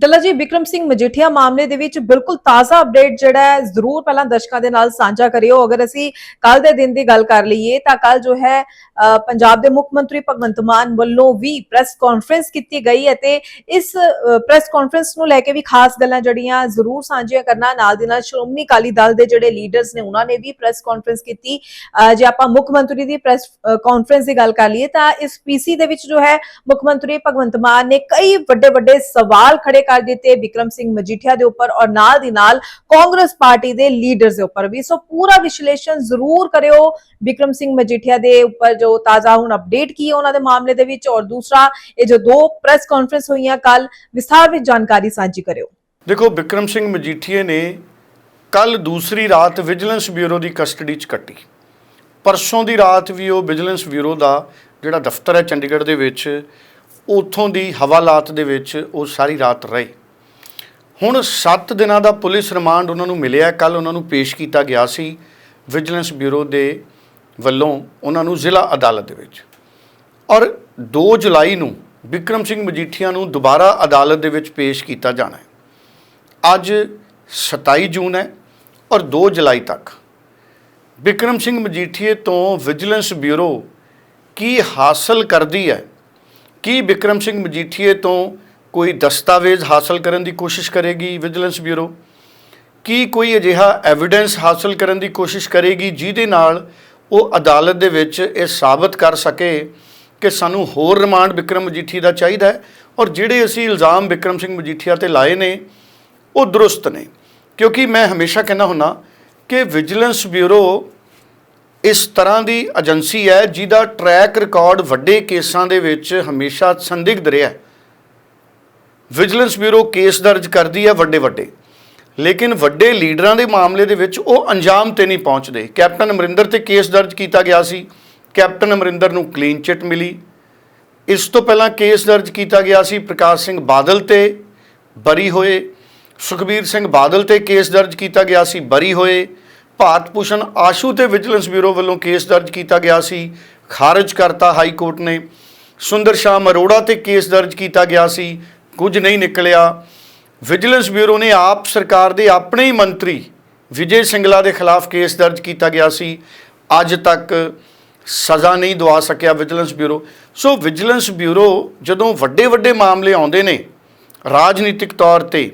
ਡੱਲਾ ਜੀ, ਵਿਕਰਮ ਸਿੰਘ ਮਜੀਠੀਆ, ਮਾਮਲੇ ਦੇ ਵਿੱਚ ਬਿਲਕੁਲ ਤਾਜ਼ਾ ਅਪਡੇਟ ਜਿਹੜਾ ਹੈ, ਜ਼ਰੂਰ ਪਹਿਲਾਂ ਦਰਸ਼ਕਾਂ ਦੇ ਨਾਲ ਸਾਂਝਾ ਕਰਿਓ। ਅਗਰ ਅਸੀਂ ਕੱਲ ਦੇ ਦਿਨ ਦੀ ਗੱਲ ਕਰ ਲਈਏ, ਤਾਂ ਕੱਲ ਜੋ ਹੈ ਪੰਜਾਬ ਦੇ ਮੁੱਖ ਮੰਤਰੀ ਭਗਵੰਤ ਮਾਨ ਵੱਲੋਂ ਵੀ ਪ੍ਰੈਸ ਕਾਨਫਰੰਸ ਕੀਤੀ ਗਈ ਅਤੇ ਇਸ ਪ੍ਰੈਸ ਕਾਨਫਰੰਸ ਨੂੰ ਲੈ ਕੇ ਵੀ ਖਾਸ ਗੱਲਾਂ ਜੜੀਆਂ ਜ਼ਰੂਰ ਸਾਂਝੀਆਂ ਕਰਨਾ, ਨਾਲ ਦੀ ਨਾਲ ਸ਼੍ਰੋਮਣੀ ਅਕਾਲੀ ਦਲ ਦੇ ਜਿਹੜੇ ਲੀਡਰਸ ਨੇ, ਉਹਨਾਂ ਨੇ ਵੀ ਪ੍ਰੈਸ ਕਾਨਫਰੰਸ ਕੀਤੀ। ਜੇ ਆਪਾਂ ਮੁੱਖ ਮੰਤਰੀ ਦੀ ਪ੍ਰੈਸ ਕਾਨਫਰੰਸ ਦੀ ਗੱਲ ਕਰ ਲਈਏ, ਤਾਂ ਇਸ ਪੀਸੀ ਦੇ ਵਿੱਚ ਜੋ ਹੈ, ਮੁੱਖ ਮੰਤਰੀ ਭਗਵੰਤ ਮਾਨ ਨੇ ਕਈ ਵੱਡੇ ਵੱਡੇ ਸਵਾਲ ਖੜੇ ਕਰ ਦਿੱਤੇ ਵਿਕਰਮ ਸਿੰਘ ਮਜੀਠੀਆ ਦੇ ਉੱਪਰ ਔਰ ਨਾਲ ਦੀ ਨਾਲ ਕਾਂਗਰਸ ਪਾਰਟੀ ਦੇ ਲੀਡਰਸ ਦੇ ਉੱਪਰ ਵੀ। ਸੋ ਪੂਰਾ ਵਿਸ਼ਲੇਸ਼ਣ ਜ਼ਰੂਰ ਕਰਿਓ ਵਿਕਰਮ ਸਿੰਘ ਮਜੀਠੀਆ ਦੇ ਉੱਪਰ, ਜੋ ਤਾਜ਼ਾ ਹੁਣ ਅਪਡੇਟ ਕੀ ਹੈ ਉਹਨਾਂ ਦੇ ਮਾਮਲੇ ਦੇ ਵਿੱਚ। ਔਰ ਦੂਸਰਾ, ਇਹ ਜੋ ਦੋ ਪ੍ਰੈਸ ਕਾਨਫਰੰਸ ਹੋਈਆਂ ਕੱਲ ਵਿਸਥਾਰ ਵਿੱਚ ਜਾਣਕਾਰੀ ਸਾਂਝੀ ਕਰਿਓ। ਦੇਖੋ ਵਿਕਰਮ ਸਿੰਘ ਮਜੀਠੀਏ ਨੇ ਕੱਲ ਦੂਸਰੀ ਰਾਤ ਵਿਜੀਲੈਂਸ ਬਿਊਰੋ ਦੀ ਕਸਟਡੀ 'ਚ ਕੱਟੀ। ਪਰਸੋਂ ਦੀ ਰਾਤ ਵੀ ਉਹ ਵਿਜੀਲੈਂਸ ਬਿਊਰੋ ਦਾ ਜਿਹੜਾ ਦਫ਼ਤਰ ਹੈ ਚੰਡੀਗੜ੍ਹ ਦੇ ਵਿੱਚ ਉੱਥੋਂ ਦੀ ਹਵਾਲਾਤ ਦੇ ਵਿੱਚ ਉਹ ਸਾਰੀ ਰਾਤ ਰਹੇ। ਹੁਣ 7 ਦਿਨਾਂ ਦਾ ਪੁਲਿਸ ਰਿਮਾਂਡ ਉਹਨਾਂ ਨੂੰ ਮਿਲਿਆ। ਕੱਲ ਉਹਨਾਂ ਨੂੰ ਪੇਸ਼ ਕੀਤਾ ਗਿਆ ਸੀ ਵਿਜੀਲੈਂਸ ਬਿਊਰੋ ਦੇ ਵੱਲੋਂ ਉਹਨਾਂ ਨੂੰ ਜ਼ਿਲ੍ਹਾ ਅਦਾਲਤ ਦੇ ਵਿੱਚ। ਔਰ 2 ਜੁਲਾਈ ਨੂੰ ਵਿਕਰਮ ਸਿੰਘ ਮਜੀਠੀਆ ਨੂੰ ਦੁਬਾਰਾ ਅਦਾਲਤ ਦੇ ਵਿੱਚ ਪੇਸ਼ ਕੀਤਾ ਜਾਣਾ ਹੈ। ਅੱਜ 27 ਜੂਨ ਹੈ ਔਰ 2 ਜੁਲਾਈ ਤੱਕ। ਵਿਕਰਮ ਸਿੰਘ ਮਜੀਠੀਏ ਤੋਂ ਵਿਜੀਲੈਂਸ ਬਿਊਰੋ ਕੀ ਹਾਸਲ ਕਰਦੀ ਹੈ? ਕੀ ਵਿਕਰਮ ਸਿੰਘ ਮਜੀਠੀਏ ਤੋਂ ਕੋਈ ਦਸਤਾਵੇਜ਼ ਹਾਸਲ ਕਰਨ ਦੀ ਕੋਸ਼ਿਸ਼ ਕਰੇਗੀ ਵਿਜੀਲੈਂਸ ਬਿਊਰੋ? ਕੀ ਕੋਈ ਅਜਿਹਾ ਐਵੀਡੈਂਸ ਹਾਸਲ ਕਰਨ ਦੀ ਕੋਸ਼ਿਸ਼ ਕਰੇਗੀ ਜਿਹਦੇ ਨਾਲ ਉਹ ਅਦਾਲਤ ਦੇ ਵਿੱਚ ਇਹ ਸਾਬਤ ਕਰ ਸਕੇ ਕਿ ਸਾਨੂੰ ਹੋਰ ਰਿਮਾਂਡ ਵਿਕਰਮ ਮਜੀਠੀ ਦਾ ਚਾਹੀਦਾ ਹੈ? ਔਰ ਜਿਹੜੇ ਅਸੀਂ ਇਲਜ਼ਾਮ ਵਿਕਰਮ ਸਿੰਘ ਮਜੀਠੀਆ ਤੇ ਲਾਏ ਨੇ, ਉਹ ਦਰੁਸਤ ਨੇ। ਕਿਉਂਕਿ ਮੈਂ ਹਮੇਸ਼ਾ ਕਹਿੰਦਾ ਹੁੰਨਾ ਕਿ ਵਿਜੀਲੈਂਸ ਬਿਊਰੋ ਇਸ ਤਰ੍ਹਾਂ ਦੀ ਏਜੰਸੀ ਹੈ ਜਿਹਦਾ ਟਰੈਕ ਰਿਕਾਰਡ ਵੱਡੇ ਕੇਸਾਂ ਦੇ ਵਿੱਚ ਹਮੇਸ਼ਾ ਸੰਦਿਗਧ ਰਿਹਾ ਵਿਜੀਲੈਂਸ ਬਿਊਰੋ ਕੇਸ ਦਰਜ ਕਰਦੀ ਹੈ ਵੱਡੇ ਵੱਡੇ। ਲੇਕਿਨ ਵੱਡੇ ਲੀਡਰਾਂ ਦੇ ਮਾਮਲੇ ਦੇ ਵਿੱਚ ਉਹ ਅੰਜਾਮ ਤੇ ਨਹੀਂ ਪਹੁੰਚਦੇ। ਕੈਪਟਨ ਅਮਰਿੰਦਰ ਤੇ ਕੇਸ ਦਰਜ ਕੀਤਾ ਗਿਆ ਸੀ। ਕੈਪਟਨ ਅਮਰਿੰਦਰ ਨੂੰ ਕਲੀਨ ਚਿੱਟ ਮਿਲੀ। ਇਸ ਤੋਂ ਪਹਿਲਾਂ ਕੇਸ ਦਰਜ ਕੀਤਾ ਗਿਆ ਸੀ ਪ੍ਰਕਾਸ਼ ਸਿੰਘ ਬਾਦਲ ਤੇ ਬਰੀ ਹੋਏ। ਸੁਖਬੀਰ ਸਿੰਘ ਬਾਦਲ ਤੇ ਕੇਸ ਦਰਜ ਕੀਤਾ ਗਿਆ ਸੀ ਬਰੀ ਹੋਏ। ਭਾਰਤ ਭੂਸ਼ਣ ਆਸ਼ੂ ਤੇ ਵਿਜੀਲੈਂਸ ਬਿਊਰੋ ਵੱਲੋਂ ਕੇਸ ਦਰਜ ਕੀਤਾ ਗਿਆ ਸੀ। ਖਾਰਜ ਕਰਤਾ ਹਾਈ ਕੋਰਟ ਨੇ। ਸੁੰਦਰ ਸ਼ਾਮ ਅਰੋੜਾ ਤੇ ਕੇਸ ਦਰਜ ਕੀਤਾ ਗਿਆ ਸੀ। ਕੁਝ ਨਹੀਂ ਨਿਕਲਿਆ। ਵਿਜੀਲੈਂਸ ਬਿਊਰੋ ਨੇ ਆਪ ਸਰਕਾਰ ਦੇ ਆਪਣੇ ਹੀ ਮੰਤਰੀ ਵਿਜੇ ਸਿੰਗਲਾ ਦੇ ਖਿਲਾਫ ਕੇਸ ਦਰਜ ਕੀਤਾ ਗਿਆ ਸੀ। ਅੱਜ ਤੱਕ ਸਜ਼ਾ ਨਹੀਂ ਦਵਾ ਸਕਿਆ vigilance bureau. So vigilance bureau ਜਦੋਂ ਵੱਡੇ ਵੱਡੇ ਮਾਮਲੇ ਆਉਂਦੇ ਨੇ, ਰਾਜਨੀਤਿਕ ਤੌਰ ਤੇ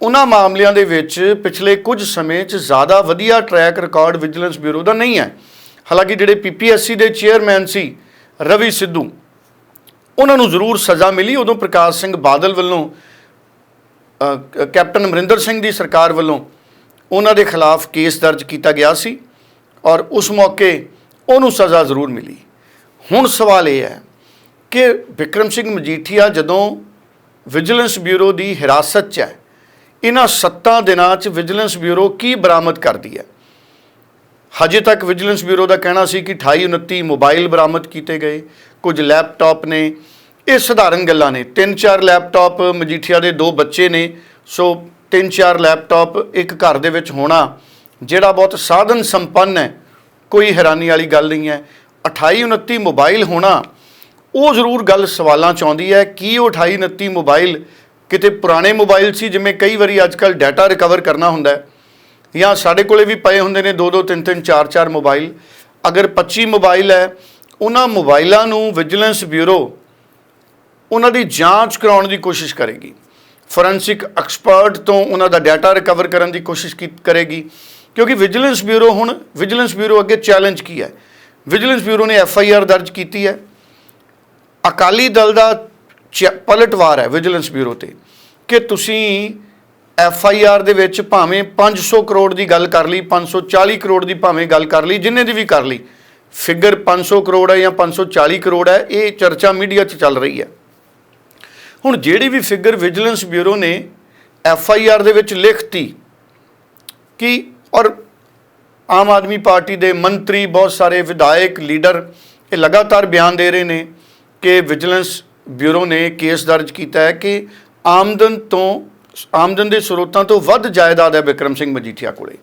ਉਹਨਾਂ ਮਾਮਲਿਆਂ ਦੇ ਵਿੱਚ ਪਿਛਲੇ ਕੁਝ ਸਮੇਂ 'ਚ ਜ਼ਿਆਦਾ ਵਧੀਆ ਟਰੈਕ ਰਿਕਾਰਡ ਵਿਜੀਲੈਂਸ ਬਿਊਰੋ ਦਾ ਨਹੀਂ ਹੈ। ਹਾਲਾਂਕਿ ਜਿਹੜੇ ਪੀਪੀਐਸਸੀ ਦੇ ਚੇਅਰਮੈਨ ਸੀ ਰਵੀ ਸਿੱਧੂ, ਉਹਨਾਂ ਨੂੰ ਜ਼ਰੂਰ ਸਜ਼ਾ ਮਿਲੀ। ਉਦੋਂ ਪ੍ਰਕਾਸ਼ ਸਿੰਘ ਬਾਦਲ ਵੱਲੋਂ ਕੈਪਟਨ ਅਮਰਿੰਦਰ ਸਿੰਘ ਦੀ ਸਰਕਾਰ ਵੱਲੋਂ ਉਹਨਾਂ ਦੇ ਖਿਲਾਫ ਕੇਸ ਦਰਜ ਕੀਤਾ ਗਿਆ ਸੀ ਔਰ ਉਸ ਮੌਕੇ ਉਹਨੂੰ ਸਜ਼ਾ ਜ਼ਰੂਰ ਮਿਲੀ। ਹੁਣ ਸਵਾਲ ਇਹ ਹੈ ਕਿ ਵਿਕਰਮ ਸਿੰਘ ਮਜੀਠੀਆ ਜਦੋਂ ਵਿਜੀਲੈਂਸ ਬਿਊਰੋ ਦੀ ਹਿਰਾਸਤ 'ਚ ਹੈ ਇਹਨਾਂ 7 ਦਿਨਾਂ 'ਚ ਵਿਜੀਲੈਂਸ ਬਿਊਰੋ ਕੀ ਬਰਾਮਦ ਕਰਦੀ ਹੈ? ਹਜੇ ਤੱਕ ਵਿਜੀਲੈਂਸ ਬਿਊਰੋ ਦਾ ਕਹਿਣਾ ਸੀ ਕਿ 28 29 ਮੋਬਾਈਲ ਬਰਾਮਦ ਕੀਤੇ ਗਏ, ਕੁਝ ਲੈਪਟਾਪ ਨੇ। ਇਹ ਸਧਾਰਨ ਗੱਲਾਂ ਨੇ। ਤਿੰਨ ਚਾਰ ਲੈਪਟਾਪ ਮਜੀਠੀਆ ਦੇ ਦੋ ਬੱਚੇ ਨੇ। ਸੋ ਤਿੰਨ ਚਾਰ ਲੈਪਟਾਪ ਇੱਕ ਘਰ ਦੇ ਵਿੱਚ ਹੋਣਾ, ਜਿਹੜਾ ਬਹੁਤ ਸਾਧਨ ਸੰਪੰਨ ਹੈ, ਕੋਈ ਹੈਰਾਨੀ ਵਾਲੀ ਗੱਲ ਨਹੀਂ ਹੈ। 28 29 ਮੋਬਾਈਲ ਹੋਣਾ, ਉਹ ਜ਼ਰੂਰ ਗੱਲ ਸਵਾਲਾਂ ਚ ਆਉਂਦੀ ਹੈ ਕੀ ਉਹ 28 29 ਮੋਬਾਈਲ ਕਿਤੇ ਪੁਰਾਣੇ ਮੋਬਾਈਲ ਸੀ, ਜਿਵੇਂ ਕਈ ਵਾਰੀ ਅੱਜਕੱਲ ਡਾਟਾ ਰਿਕਵਰ ਕਰਨਾ ਹੁੰਦਾ ਹੈ। ਜਾਂ ਸਾਡੇ ਕੋਲੇ ਵੀ ਪਏ ਹੁੰਦੇ ਨੇ 2 2 3 3 4 4 ਮੋਬਾਈਲ। ਅਗਰ 25 ਮੋਬਾਈਲ ਹੈ, ਉਹਨਾਂ ਮੋਬਾਈਲਾਂ ਨੂੰ ਵਿਜੀਲੈਂਸ ਬਿਊਰੋ ਉਹਨਾਂ ਦੀ ਜਾਂਚ ਕਰਾਉਣ ਦੀ ਕੋਸ਼ਿਸ਼ ਕਰੇਗੀ। ਫੋਰੈਂਸਿਕ ਐਕਸਪਰਟ ਤੋਂ ਉਹਨਾਂ ਦਾ ਡਾਟਾ ਰਿਕਵਰ ਕਰਨ ਦੀ ਕੋਸ਼ਿਸ਼ ਕੀ, ਕਰੇਗੀ। ਕਿਉਂਕਿ ਵਿਜੀਲੈਂਸ ਬਿਊਰੋ ਹੁਣ ਵਿਜੀਲੈਂਸ ਬਿਊਰੋ ਅੱਗੇ ਚੈਲੰਜ ਕੀ ਹੈ? ਵਿਜੀਲੈਂਸ ਬਿਊਰੋ ਨੇ ਐਫ ਆਈ ਆਰ ਦਰਜ ਕੀਤੀ ਹੈ। ਅਕਾਲੀ ਦਲ ਦਾ ਪਲਟਵਾਰ ਹੈ, ਵਿਜੀਲੈਂਸ ਬਿਊਰੋ ਤੇ, ਕਿ ਤੁਸੀਂ ਐਫ ਆਈ ਆਰ ਦੇ ਵਿੱਚ ਭਾਵੇਂ 500 ਕਰੋੜ ਦੀ ਗੱਲ ਕਰ ਲਈ 540 ਕਰੋੜ ਦੀ ਭਾਵੇਂ ਗੱਲ ਕਰ ਲਈ, ਜਿੰਨੇ ਦੀ ਵੀ ਕਰ ਲਈ, ਫਿਗਰ 500 ਕਰੋੜ ਹੈ ਜਾਂ 540 ਕਰੋੜ ਹੈ, ਇਹ ਚਰਚਾ ਮੀਡੀਆ 'ਚ ਚੱਲ ਰਹੀ ਹੈ। ਹੁਣ ਜਿਹੜੀ ਵੀ ਫਿਗਰ ਵਿਜੀਲੈਂਸ ਬਿਊਰੋ ਨੇ ਐਫ ਆਈ ਆਰ ਦੇ ਵਿੱਚ ਲਿਖਤੀ ਕਿ, ਔਰ ਆਮ ਆਦਮੀ ਪਾਰਟੀ ਦੇ ਮੰਤਰੀ, ਬਹੁਤ ਸਾਰੇ ਵਿਧਾਇਕ, ਲੀਡਰ, ਇਹ ਲਗਾਤਾਰ ਬਿਆਨ ਦੇ ਰਹੇ ਨੇ ਕਿ ਵਿਜੀਲੈਂਸ ਬਿਊਰੋ ਨੇ ਕੇਸ ਦਰਜ ਕੀਤਾ ਹੈ ਕਿ ਆਮਦਨ ਤੋਂ, ਆਮਦਨ ਦੇ ਸਰੋਤਾਂ ਤੋਂ ਵੱਧ ਜਾਇਦਾਦ ਹੈ ਵਿਕਰਮ ਸਿੰਘ ਮਜੀਠੀਆ ਕੋਲੇ।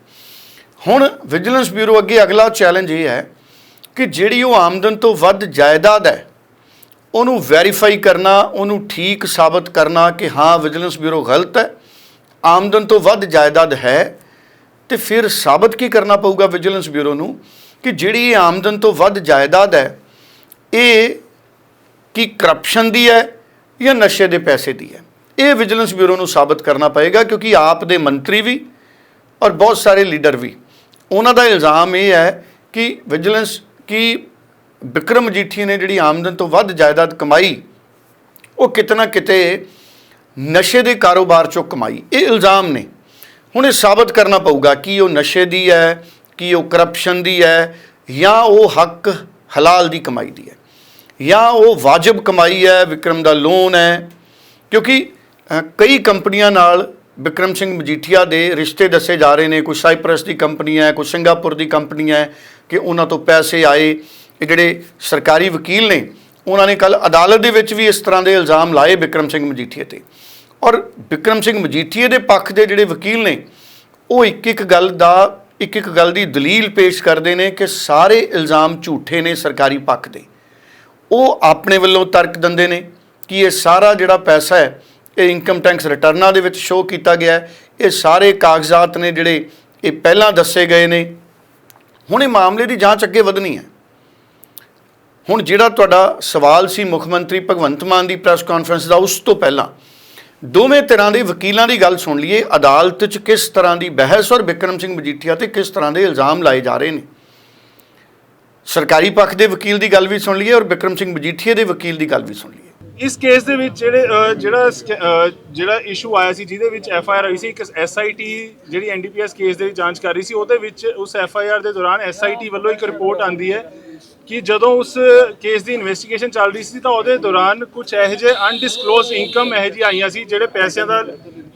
ਹੁਣ ਵਿਜੀਲੈਂਸ ਬਿਊਰੋ ਅੱਗੇ ਅਗਲਾ ਚੈਲੰਜ ਇਹ ਹੈ ਕਿ ਜਿਹੜੀ ਉਹ ਆਮਦਨ ਤੋਂ ਵੱਧ ਜਾਇਦਾਦ ਹੈ, ਉਹਨੂੰ ਵੈਰੀਫਾਈ ਕਰਨਾ, ਉਹਨੂੰ ਠੀਕ ਸਾਬਤ ਕਰਨਾ ਕਿ ਹਾਂ, ਵਿਜੀਲੈਂਸ ਬਿਊਰੋ ਗਲਤ ਹੈ, ਆਮਦਨ ਤੋਂ ਵੱਧ ਜਾਇਦਾਦ ਹੈ, ਤੇ ਫਿਰ ਸਾਬਤ ਕੀ ਕਰਨਾ ਪਊਗਾ ਵਿਜੀਲੈਂਸ ਬਿਊਰੋ ਨੂੰ ਕਿ ਜਿਹੜੀ ਇਹ ਆਮਦਨ ਤੋਂ ਵੱਧ ਜਾਇਦਾਦ ਹੈ, ਇਹ ਕੀ ਕਰਪਸ਼ਨ ਦੀ ਹੈ ਜਾਂ ਨਸ਼ੇ ਦੇ ਪੈਸੇ ਦੀ ਹੈ? ਇਹ ਵਿਜੀਲੈਂਸ ਬਿਊਰੋ ਨੂੰ ਸਾਬਤ ਕਰਨਾ ਪਏਗਾ ਕਿਉਂਕਿ ਆਪ ਦੇ ਮੰਤਰੀ ਵੀ ਔਰ ਬਹੁਤ ਸਾਰੇ ਲੀਡਰ ਵੀ। ਉਹਨਾਂ ਦਾ ਇਲਜ਼ਾਮ ਇਹ ਹੈ ਕਿ ਵਿਜੀਲੈਂਸ ਕੀ ਵਿਕਰਮ ਮਜੀਠੀ ਨੇ ਜਿਹੜੀ ਆਮਦਨ ਤੋਂ ਵੱਧ ਜਾਇਦਾਦ ਕਮਾਈ, ਉਹ ਕਿਤਨਾ ਕਿਤੇ ਨਸ਼ੇ ਦੇ ਕਾਰੋਬਾਰ ਚੋਂ ਕਮਾਈ। ਇਹ ਇਲਜ਼ਾਮ ਨੇ। ਹੁਣ ਇਹ ਸਾਬਤ ਕਰਨਾ ਪਊਗਾ ਕਿ ਉਹ ਨਸ਼ੇ ਦੀ ਹੈ, ਕਿ ਉਹ ਕਰਪਸ਼ਨ ਦੀ ਹੈ ਜਾਂ ਉਹ ਹੱਕ ਹਲਾਲ ਦੀ ਕਮਾਈ ਦੀ ਹੈ। ਜਾਂ ਉਹ ਵਾਜਬ ਕਮਾਈ ਹੈ, ਵਿਕਰਮ ਦਾ ਲੋਨ ਹੈ? ਕਿਉਂਕਿ ਕਈ ਕੰਪਨੀਆਂ ਨਾਲ ਵਿਕਰਮ ਸਿੰਘ ਮਜੀਠੀਆ ਦੇ ਰਿਸ਼ਤੇ ਦੱਸੇ ਜਾ ਰਹੇ ਨੇ। ਕੋਈ ਸਾਈਪ੍ਰਸ ਦੀ ਕੰਪਨੀ ਹੈ, ਕੋਈ ਸਿੰਗਾਪੁਰ ਦੀ ਕੰਪਨੀ ਹੈ ਕਿ ਉਹਨਾਂ ਤੋਂ ਪੈਸੇ ਆਏ। ਇਹ ਜਿਹੜੇ ਸਰਕਾਰੀ ਵਕੀਲ ਨੇ, ਉਹਨਾਂ ਨੇ ਕੱਲ ਅਦਾਲਤ ਦੇ ਵਿੱਚ ਵੀ ਇਸ ਤਰ੍ਹਾਂ ਦੇ ਇਲਜ਼ਾਮ ਲਾਏ ਵਿਕਰਮ ਸਿੰਘ ਮਜੀਠੀਏ ਤੇ। ਔਰ ਵਿਕਰਮ ਸਿੰਘ ਮਜੀਠੀਏ ਦੇ ਪੱਖ ਦੇ ਜਿਹੜੇ ਵਕੀਲ ਨੇ, ਉਹ ਇੱਕ ਇੱਕ ਗੱਲ ਦਾ ਇੱਕ ਇੱਕ ਗੱਲ ਦੀ ਦਲੀਲ ਪੇਸ਼ ਕਰਦੇ ਨੇ ਕਿ ਸਾਰੇ ਇਲਜ਼ਾਮ ਝੂਠੇ ਨੇ ਸਰਕਾਰੀ ਪੱਖ ਦੇ। ਉਹ ਆਪਣੇ ਵੱਲੋਂ ਤਰਕ ਦਿੰਦੇ ਨੇ ਕਿ ਇਹ ਸਾਰਾ ਜਿਹੜਾ ਪੈਸਾ ਹੈ, ਇਹ ਇਨਕਮ ਟੈਕਸ ਰਿਟਰਨਾਂ ਦੇ ਵਿੱਚ ਸ਼ੋਅ ਕੀਤਾ ਗਿਆ ਹੈ। ਇਹ ਸਾਰੇ ਕਾਗਜ਼ਾਤ ਨੇ ਜਿਹੜੇ ਇਹ ਪਹਿਲਾਂ ਦੱਸੇ ਗਏ ਨੇ। ਹੁਣ ਇਹ ਮਾਮਲੇ ਦੀ ਜਾਂਚ ਅੱਗੇ ਵਧਣੀ ਹੈ। ਹੁਣ ਜਿਹੜਾ ਤੁਹਾਡਾ ਸਵਾਲ ਸੀ ਮੁੱਖ ਮੰਤਰੀ ਭਗਵੰਤ ਮਾਨ ਦੀ ਪ੍ਰੈਸ ਕਾਨਫਰੰਸ ਦਾ, ਉਸ ਤੋਂ ਪਹਿਲਾਂ, ਦੋਵੇਂ ਤਰ੍ਹਾਂ ਦੇ ਵਕੀਲਾਂ ਦੀ ਗੱਲ ਸੁਣ ਲਈਏ, ਅਦਾਲਤ 'ਚ ਕਿਸ ਤਰ੍ਹਾਂ ਦੀ ਬਹਿਸ ਔਰ ਵਿਕਰਮ ਸਿੰਘ ਮਜੀਠੀਆ ਤੇ ਕਿਸ ਤਰ੍ਹਾਂ ਦੇ ਇਲਜ਼ਾਮ ਲਾਏ ਜਾ ਰਹੇ ਨੇ? ਸਰਕਾਰੀ ਪੱਖ ਦੇ ਵਕੀਲ ਦੀ ਗੱਲ ਵੀ ਸੁਣ ਲਈਏ ਔਰ ਬਿਕਰਮ ਸਿੰਘ ਮਜੀਠੀਏ ਦੇ ਵਕੀਲ ਦੀ ਗੱਲ ਵੀ ਸੁਣ ਲਈਏ। ਇਸ ਕੇਸ ਦੇ ਵਿੱਚ ਜਿਹੜੇ ਅ, ਜਿਹੜਾ ਸਕ- ਅ, ਜਿਹੜਾ ਇਸ਼ੂ ਆਇਆ ਸੀ ਜਿਹਦੇ ਵਿੱਚ ਐਫ ਆਈ ਆਰ ਹੋਈ ਸੀ ਇੱਕ ਐਸ ਆਈ ਟੀ ਜਿਹੜੀ N D P S case ਦੇ ਵਿੱਚ ਜਾਂਚ ਕਰ ਰਹੀ ਸੀ ਉਹਦੇ ਵਿੱਚ ਉਸ ਐਫ ਆਈ ਆਰ ਦੇ ਦੌਰਾਨ ਐਸ ਆਈ ਟੀ ਵੱਲੋਂ ਇੱਕ ਰਿਪੋਰਟ ਆਂਦੀ ਹੈ ਕਿ ਜਦੋਂ ਉਸ ਕੇਸ ਦੀ ਇਨਵੈਸਟੀਗੇਸ਼ਨ ਚੱਲ ਰਹੀ ਸੀ ਤਾਂ ਉਹਦੇ ਦੌਰਾਨ ਕੁਝ ਇਹੋ ਜਿਹੇ ਅਨਡਿਸਕਲੋਜ਼ ਇਨਕਮ ਇਹੋ ਜਿਹੀ ਆਈਆਂ ਸੀ ਜਿਹੜੇ ਪੈਸਿਆਂ ਦਾ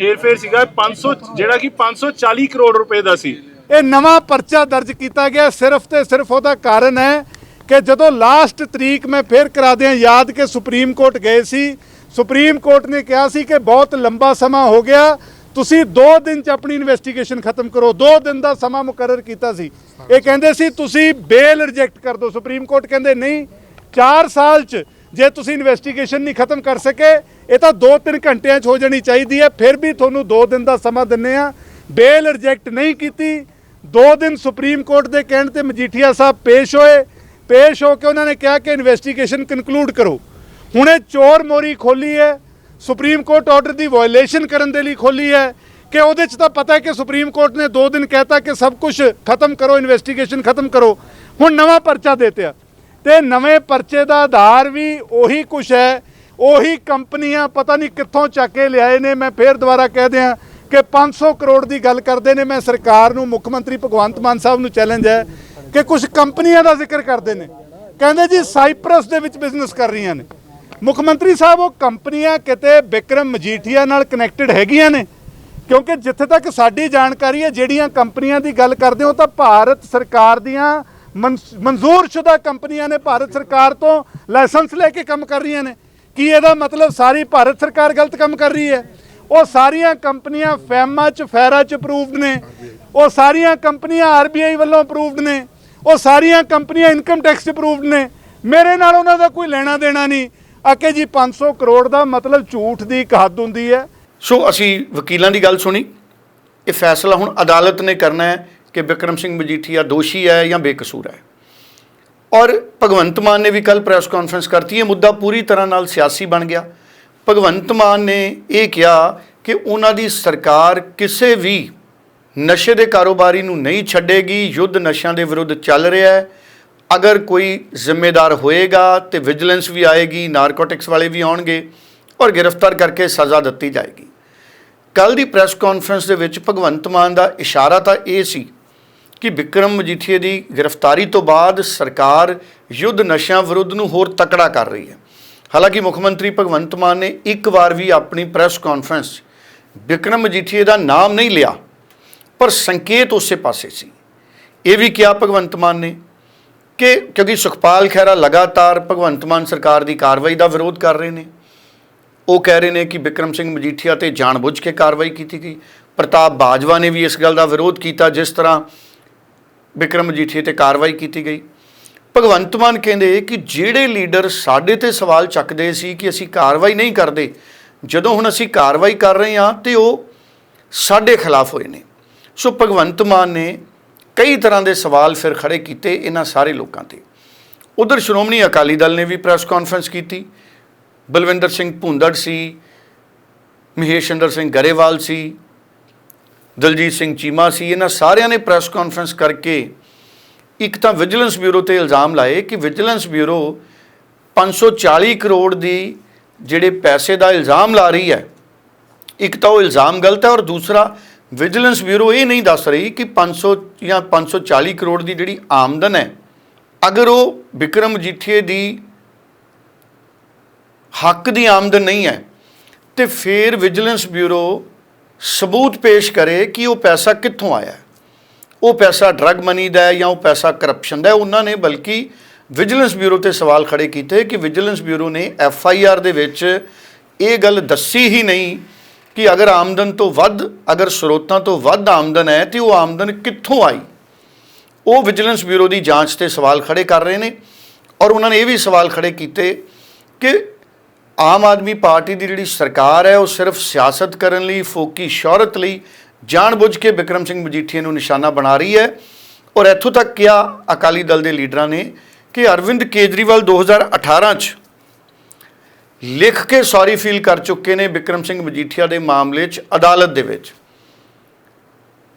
ਹੇਰਫੇਰ ਸੀਗਾ 500 ਜਿਹੜਾ ਕਿ 540 ਕਰੋੜ ਰੁਪਏ ਦਾ ਸੀ। ਇਹ ਨਵਾਂ ਪਰਚਾ ਦਰਜ ਕੀਤਾ ਗਿਆ। ਸਿਰਫ ਤੇ ਸਿਰਫ ਉਹਦਾ ਕਾਰਨ ਹੈ ਕਿ ਜਦੋਂ ਲਾਸਟ ਤਰੀਕ ਮੈਂ ਫੇਰ ਕਰਾ ਦਿਆਂ ਯਾਦ ਕਿ ਸੁਪਰੀਮ ਕੋਰਟ ਗਏ ਸੀ। ਸੁਪਰੀਮ ਕੋਰਟ ਨੇ ਕਿਹਾ ਸੀ ਕਿ ਬਹੁਤ ਲੰਬਾ ਸਮਾਂ ਹੋ ਗਿਆ। ਤੁਸੀਂ 2 ਦਿਨ ਚ ਆਪਣੀ ਇਨਵੈਸਟੀਗੇਸ਼ਨ ਖਤਮ ਕਰੋ। 2 ਦਿਨ ਦਾ ਸਮਾਂ ਮੁਕਰਰ ਕੀਤਾ ਸੀ। ਇਹ ਕਹਿੰਦੇ ਸੀ, ਤੁਸੀਂ ਬੇਲ ਰਿਜੈਕਟ ਕਰ ਦਿਓ ਸੁਪਰੀਮ ਕੋਰਟ ਕਹਿੰਦੇ, ਨਹੀਂ 4 ਸਾਲ ਚ ਜੇ ਤੁਸੀਂ ਇਨਵੈਸਟੀਗੇਸ਼ਨ ਨਹੀਂ ਖਤਮ ਕਰ ਸਕੇ, ਇਹ ਤਾਂ 2-3 ਘੰਟਿਆਂ ਚ ਹੋ ਜਾਣੀ ਚਾਹੀਦੀ ਹੈ। ਫਿਰ ਵੀ ਤੁਹਾਨੂੰ 2 ਦਿਨ ਦਾ ਸਮਾਂ ਦਿੰਨੇ ਆ। ਬੇਲ ਰਿਜੈਕਟ ਨਹੀਂ ਕੀਤੀ। ਦੋ ਦਿਨ ਸੁਪਰੀਮ ਕੋਰਟ ਦੇ ਕਹਿਣ ਤੇ ਮਜੀਠੀਆ ਸਾਹਿਬ ਪੇਸ਼ ਹੋਏ, ਪੇਸ਼ ਹੋ ਕੇ ਉਹਨਾਂ ਨੇ ਕਿਹਾ ਕਿ ਇਨਵੈਸਟੀਗੇਸ਼ਨ ਕਨਕਲੂਡ ਕਰੋ। ਹੁਣ ਇਹ ਚੋਰ ਮੋਰੀ ਖੋਲੀ ਹੈ, ਸੁਪਰੀਮ ਕੋਰਟ ਆਰਡਰ ਦੀ ਵਾਇਓਲੇਸ਼ਨ ਕਰਨ ਦੇ ਲਈ ਖੋਲੀ ਹੈ, ਕਿ ਉਹਦੇ ਚ ਤਾਂ ਪਤਾ ਹੈ ਕਿ ਸੁਪਰੀਮ ਕੋਰਟ ਨੇ 2 ਦਿਨ ਕਹਿਤਾ ਕਿ ਸਭ ਕੁਝ ਖਤਮ ਕਰੋ ਇਨਵੈਸਟੀਗੇਸ਼ਨ ਖਤਮ ਕਰੋ। ਹੁਣ ਨਵਾਂ ਪਰਚਾ ਦੇਤਿਆ ਤੇ ਨਵੇਂ ਪਰਚੇ ਦਾ ਆਧਾਰ ਵੀ ਉਹੀ ਕੁਝ ਹੈ, ਉਹੀ ਕੰਪਨੀਆਂ ਪਤਾ ਨਹੀਂ ਕਿੱਥੋਂ ਚੱਕ ਕੇ ਲਿਆਏ ਨੇ, ਮੈਂ ਫੇਰ ਦੁਬਾਰਾ ਕਹਿ ਦਿਆਂ ਕਿ 500 ਕਰੋੜ ਦੀ ਗੱਲ ਕਰਦੇ ਨੇ, ਮੈਂ ਸਰਕਾਰ ਨੂੰ, ਮੁੱਖ ਮੰਤਰੀ ਭਗਵੰਤ ਮਾਨ ਸਾਹਿਬ ਨੂੰ ਚੈਲੰਜ ਹੈ ਕਿ ਕੁਝ ਕੰਪਨੀਆਂ ਦਾ ਜ਼ਿਕਰ ਕਰਦੇ ਨੇ। ਕਹਿੰਦੇ ਜੀ ਸਾਈਪ੍ਰਸ ਦੇ ਵਿੱਚ ਬਿਜ਼ਨਸ ਕਰ ਰਹੀਆਂ ਨੇ। ਮੁੱਖ ਮੰਤਰੀ ਸਾਹਿਬ, ਉਹ ਕੰਪਨੀਆਂ ਕਿਤੇ ਵਿਕਰਮ ਮਜੀਠੀਆ ਨਾਲ ਕਨੈਕਟਡ ਹੈਗੀਆਂ ਨੇ, ਕਿਉਂਕਿ ਜਿੱਥੇ ਤੱਕ ਸਾਡੀ ਜਾਣਕਾਰੀ ਹੈ, ਜਿਹੜੀਆਂ ਕੰਪਨੀਆਂ ਦੀ ਗੱਲ ਕਰਦੇ ਹੋ ਤਾਂ ਭਾਰਤ ਸਰਕਾਰ ਦੀਆਂ ਮਨਸ- ਮਨਜ਼ੂਰਸ਼ੁਦਾ ਕੰਪਨੀਆਂ ਨੇ। ਭਾਰਤ ਸਰਕਾਰ ਤੋਂ ਲਾਇਸੈਂਸ ਲੈ ਕੇ ਕੰਮ ਕਰ ਰਹੀਆਂ ਨੇ। ਕੀ ਇਹਦਾ ਮਤਲਬ ਸਾਰੀ ਭਾਰਤ ਸਰਕਾਰ ਗਲਤ ਕੰਮ ਕਰ ਰਹੀ ਹੈ? ਉਹ ਸਾਰੀਆਂ ਕੰਪਨੀਆਂ ਫੈਮਾ ਚ, ਫੈਰਾ ਚ ਅਪਰੂਵਡ ਨੇ। ਉਹ ਸਾਰੀਆਂ ਕੰਪਨੀਆਂ ਆਰਬੀਆਈ ਵੱਲੋਂ ਅਪਰੂਵਡ ਨੇ। ਉਹ ਸਾਰੀਆਂ ਕੰਪਨੀਆਂ ਇਨਕਮ ਟੈਕਸ ਅਪਰੂਵਡ ਨੇ। ਮੇਰੇ ਨਾਲ ਉਹਨਾਂ ਦਾ ਕੋਈ ਲੈਣਾ ਦੇਣਾ ਨਹੀਂ। ਅਕੇ ਜੀ 500 ਕਰੋੜ ਦਾ ਮਤਲਬ ਝੂਠ ਦੀ ਇੱਕ ਹੱਦ ਹੁੰਦੀ ਹੈ। ਸੋ ਅਸੀਂ ਵਕੀਲਾਂ ਦੀ ਗੱਲ ਸੁਣੀ। ਇਹ ਫੈਸਲਾ ਹੁਣ ਅਦਾਲਤ ਨੇ ਕਰਨਾ ਹੈ ਕਿ ਵਿਕਰਮ ਸਿੰਘ ਮਜੀਠੀਆ ਦੋਸ਼ੀ ਹੈ ਜਾਂ ਬੇਕਸੂਰ ਹੈ। ਔਰ ਭਗਵੰਤ ਮਾਨ ਨੇ ਵੀ ਕੱਲ ਪ੍ਰੈਸ ਕਾਨਫਰੰਸ ਕਰਤੀ ਇਹ ਮੁੱਦਾ ਪੂਰੀ ਤਰ੍ਹਾਂ ਨਾਲ ਸਿਆਸੀ ਬਣ ਗਿਆ। ਭਗਵੰਤ ਮਾਨ ਨੇ ਇਹ ਕਿਹਾ ਕਿ ਉਹਨਾਂ ਦੀ ਸਰਕਾਰ ਕਿਸੇ ਵੀ ਨਸ਼ੇ ਦੇ ਕਾਰੋਬਾਰੀ ਨੂੰ ਨਹੀਂ ਛੱਡੇਗੀ, ਯੁੱਧ ਨਸ਼ਿਆਂ ਦੇ ਵਿਰੁੱਧ ਚੱਲ ਰਿਹਾ ਹੈ। ਅਗਰ ਕੋਈ ਜ਼ਿੰਮੇਦਾਰ ਹੋਏਗਾ ਤੇ ਵਿਜੀਲੈਂਸ ਵੀ ਆਏਗੀ, ਨਾਰਕੋਟਿਕਸ ਵਾਲੇ ਵੀ ਆਉਣਗੇ ਔਰ ਗ੍ਰਿਫਤਾਰ ਕਰਕੇ ਸਜ਼ਾ ਦਿੱਤੀ ਜਾਏਗੀ। ਕੱਲ ਦੀ ਪ੍ਰੈਸ ਕਾਨਫਰੰਸ ਦੇ ਵਿੱਚ ਭਗਵੰਤ ਮਾਨ ਦਾ ਇਸ਼ਾਰਾ ਤਾਂ ਇਹ ਸੀ ਕਿ ਵਿਕਰਮ ਮਜੀਠੀਏ ਦੀ ਗ੍ਰਿਫਤਾਰੀ ਤੋਂ ਬਾਅਦ ਸਰਕਾਰ ਯੁੱਧ ਨਸ਼ਿਆਂ ਵਿਰੁੱਧ ਨੂੰ ਹੋਰ ਤਕੜਾ ਕਰ ਰਹੀ ਹੈ। ਹਾਲਾਂਕਿ ਮੁੱਖ ਮੰਤਰੀ ਭਗਵੰਤ ਮਾਨ ਨੇ ਇੱਕ ਵਾਰ ਵੀ ਆਪਣੀ ਪ੍ਰੈਸ ਕਾਨਫਰੰਸ 'ਚ ਵਿਕਰਮ ਮਜੀਠੀਆ ਦਾ ਨਾਮ ਨਹੀਂ ਲਿਆ, ਪਰ ਸੰਕੇਤ ਉਸੇ ਪਾਸੇ ਸੀ। ਇਹ ਵੀ ਕਿਹਾ ਭਗਵੰਤ ਮਾਨ ਨੇ ਕਿ ਕਿਉਂਕਿ ਸੁਖਪਾਲ ਖਹਿਰਾ ਲਗਾਤਾਰ ਭਗਵੰਤ ਮਾਨ ਸਰਕਾਰ ਦੀ ਕਾਰਵਾਈ ਦਾ ਵਿਰੋਧ ਕਰ ਰਹੇ ਨੇ, ਉਹ ਕਹਿ ਰਹੇ ਨੇ ਕਿ ਵਿਕਰਮ ਸਿੰਘ ਮਜੀਠੀਆ ਤੇ ਜਾਣਬੁੱਝ ਕੇ ਕਾਰਵਾਈ ਕੀਤੀ ਗਈ। ਪ੍ਰਤਾਪ ਬਾਜਵਾ ਨੇ ਵੀ ਇਸ ਗੱਲ ਦਾ ਵਿਰੋਧ ਕੀਤਾ, ਜਿਸ ਤਰ੍ਹਾਂ ਵਿਕਰਮ ਮਜੀਠੀਆ ਤੇ ਕਾਰਵਾਈ ਕੀਤੀ ਗਈ। ਭਗਵੰਤ ਮਾਨ ਕਹਿੰਦੇ ਕਿ ਜਿਹੜੇ ਲੀਡਰ ਸਾਡੇ ਤੇ ਸਵਾਲ ਚੱਕਦੇ ਸੀ ਕਿ ਅਸੀਂ ਕਾਰਵਾਈ ਨਹੀਂ ਕਰਦੇ, ਜਦੋਂ ਹੁਣ ਅਸੀਂ ਕਾਰਵਾਈ ਕਰ ਰਹੇ ਹਾਂ ਤੇ ਉਹ ਸਾਡੇ ਖਿਲਾਫ ਹੋਏ ਨੇ। ਸੋ ਭਗਵੰਤ ਮਾਨ ਨੇ ਕਈ ਤਰ੍ਹਾਂ ਦੇ ਸਵਾਲ ਫਿਰ ਖੜੇ ਕੀਤੇ ਇਹਨਾਂ ਸਾਰੇ ਲੋਕਾਂ ਤੇ। ਉਧਰ ਸ਼੍ਰੋਮਣੀ ਅਕਾਲੀ ਦਲ ਨੇ ਵੀ ਪ੍ਰੈਸ ਕਾਨਫਰੰਸ ਕੀਤੀ। ਬਲਵਿੰਦਰ ਸਿੰਘ ਭੁੰਦੜ ਸੀ, ਮਹੇਸ਼ ਮਹੇਸ਼ਿੰਦਰ ਸਿੰਘ ਗਰੇਵਾਲ ਸੀ, ਦਲਜੀਤ ਸਿੰਘ ਚੀਮਾ ਸੀ, ਇਹਨਾਂ ਸਾਰਿਆਂ ਨੇ ਪ੍ਰੈਸ ਕਾਨਫਰੰਸ ਕਰਕੇ ਇੱਕ ਤਾਂ ਵਿਜੀਲੈਂਸ ਬਿਊਰੋ ਤੇ ਇਲਜ਼ਾਮ ਲਾਏ ਕਿ ਵਿਜੀਲੈਂਸ ਬਿਊਰੋ 540 ਕਰੋੜ ਦੀ ਜਿਹੜੇ ਪੈਸੇ ਦਾ ਇਲਜ਼ਾਮ ਲਾ ਰਹੀ ਹੈ, ਇੱਕ ਤਾਂ ਉਹ ਇਲਜ਼ਾਮ ਗਲਤ ਹੈ ਔਰ ਦੂਸਰਾ, ਵਿਜੀਲੈਂਸ ਬਿਊਰੋ ਇਹ ਨਹੀਂ ਦੱਸ ਰਹੀ ਕਿ 500 ਜਾਂ 540 ਕਰੋੜ ਦੀ ਜਿਹੜੀ ਆਮਦਨ ਹੈ, ਅਗਰ ਉਹ ਵਿਕਰਮ ਜੀਠੀਏ ਦੀ ਹੱਕ ਦੀ ਆਮਦਨ ਨਹੀਂ ਹੈ, ਤੇ ਫਿਰ ਵਿਜੀਲੈਂਸ ਬਿਊਰੋ ਸਬੂਤ ਪੇਸ਼ ਕਰੇ ਕਿ ਉਹ ਪੈਸਾ ਕਿੱਥੋਂ ਆਇਆ ਉਹ ਪੈਸਾ ਡਰੱਗ ਮਨੀ ਦਾ ਹੈ ਜਾਂ ਉਹ ਪੈਸਾ ਕਰਪਸ਼ਨ ਦਾ ਹੈ, ਉਹਨਾਂ ਨੇ ਬਲਕਿ ਵਿਜੀਲੈਂਸ ਬਿਊਰੋ ਤੇ ਸਵਾਲ ਖੜੇ ਕੀਤੇ ਕਿ ਵਿਜੀਲੈਂਸ ਬਿਊਰੋ ਨੇ ਐਫ ਆਈ ਆਰ ਦੇ ਵਿੱਚ ਇਹ ਗੱਲ ਦੱਸੀ ਹੀ ਨਹੀਂ ਕਿ ਅਗਰ ਆਮਦਨ ਤੋਂ ਵੱਧ, ਅਗਰ ਸਰੋਤਾਂ ਤੋਂ ਵੱਧ ਆਮਦਨ ਹੈ ਤੇ ਉਹ ਆਮਦਨ ਕਿੱਥੋਂ ਆਈ? ਉਹ ਵਿਜੀਲੈਂਸ ਬਿਊਰੋ ਦੀ ਜਾਂਚ ਤੇ ਸਵਾਲ ਖੜੇ ਕਰ ਰਹੇ ਨੇ ਔਰ ਉਹਨਾਂ ਨੇ ਇਹ ਵੀ ਸਵਾਲ ਖੜੇ ਕੀਤੇ ਕਿ ਆਮ ਆਦਮੀ ਪਾਰਟੀ ਦੀ ਜਿਹੜੀ ਸਰਕਾਰ ਹੈ, ਉਹ ਸਿਰਫ ਸਿਆਸਤ ਕਰਨ ਲਈ, ਫੋਕੀ ਸ਼ੌਹਰਤ ਲਈ ਜਾਣਬੁੱਝ ਕੇ ਵਿਕਰਮ ਸਿੰਘ ਮਜੀਠੀਆ ਨੂੰ ਨਿਸ਼ਾਨਾ ਬਣਾ ਰਹੀ ਹੈ ਔਰ ਇੱਥੋਂ ਤੱਕ ਕਿਹਾ ਅਕਾਲੀ ਦਲ ਦੇ ਲੀਡਰਾਂ ਨੇ ਕਿ ਅਰਵਿੰਦ ਕੇਜਰੀਵਾਲ 2018 ਚ ਲਿਖ ਕੇ ਸੌਰੀ ਫੀਲ ਕਰ ਚੁੱਕੇ ਨੇ ਵਿਕਰਮ ਸਿੰਘ ਮਜੀਠੀਆ ਦੇ ਮਾਮਲੇ 'ਚ ਅਦਾਲਤ ਦੇ ਵਿੱਚ।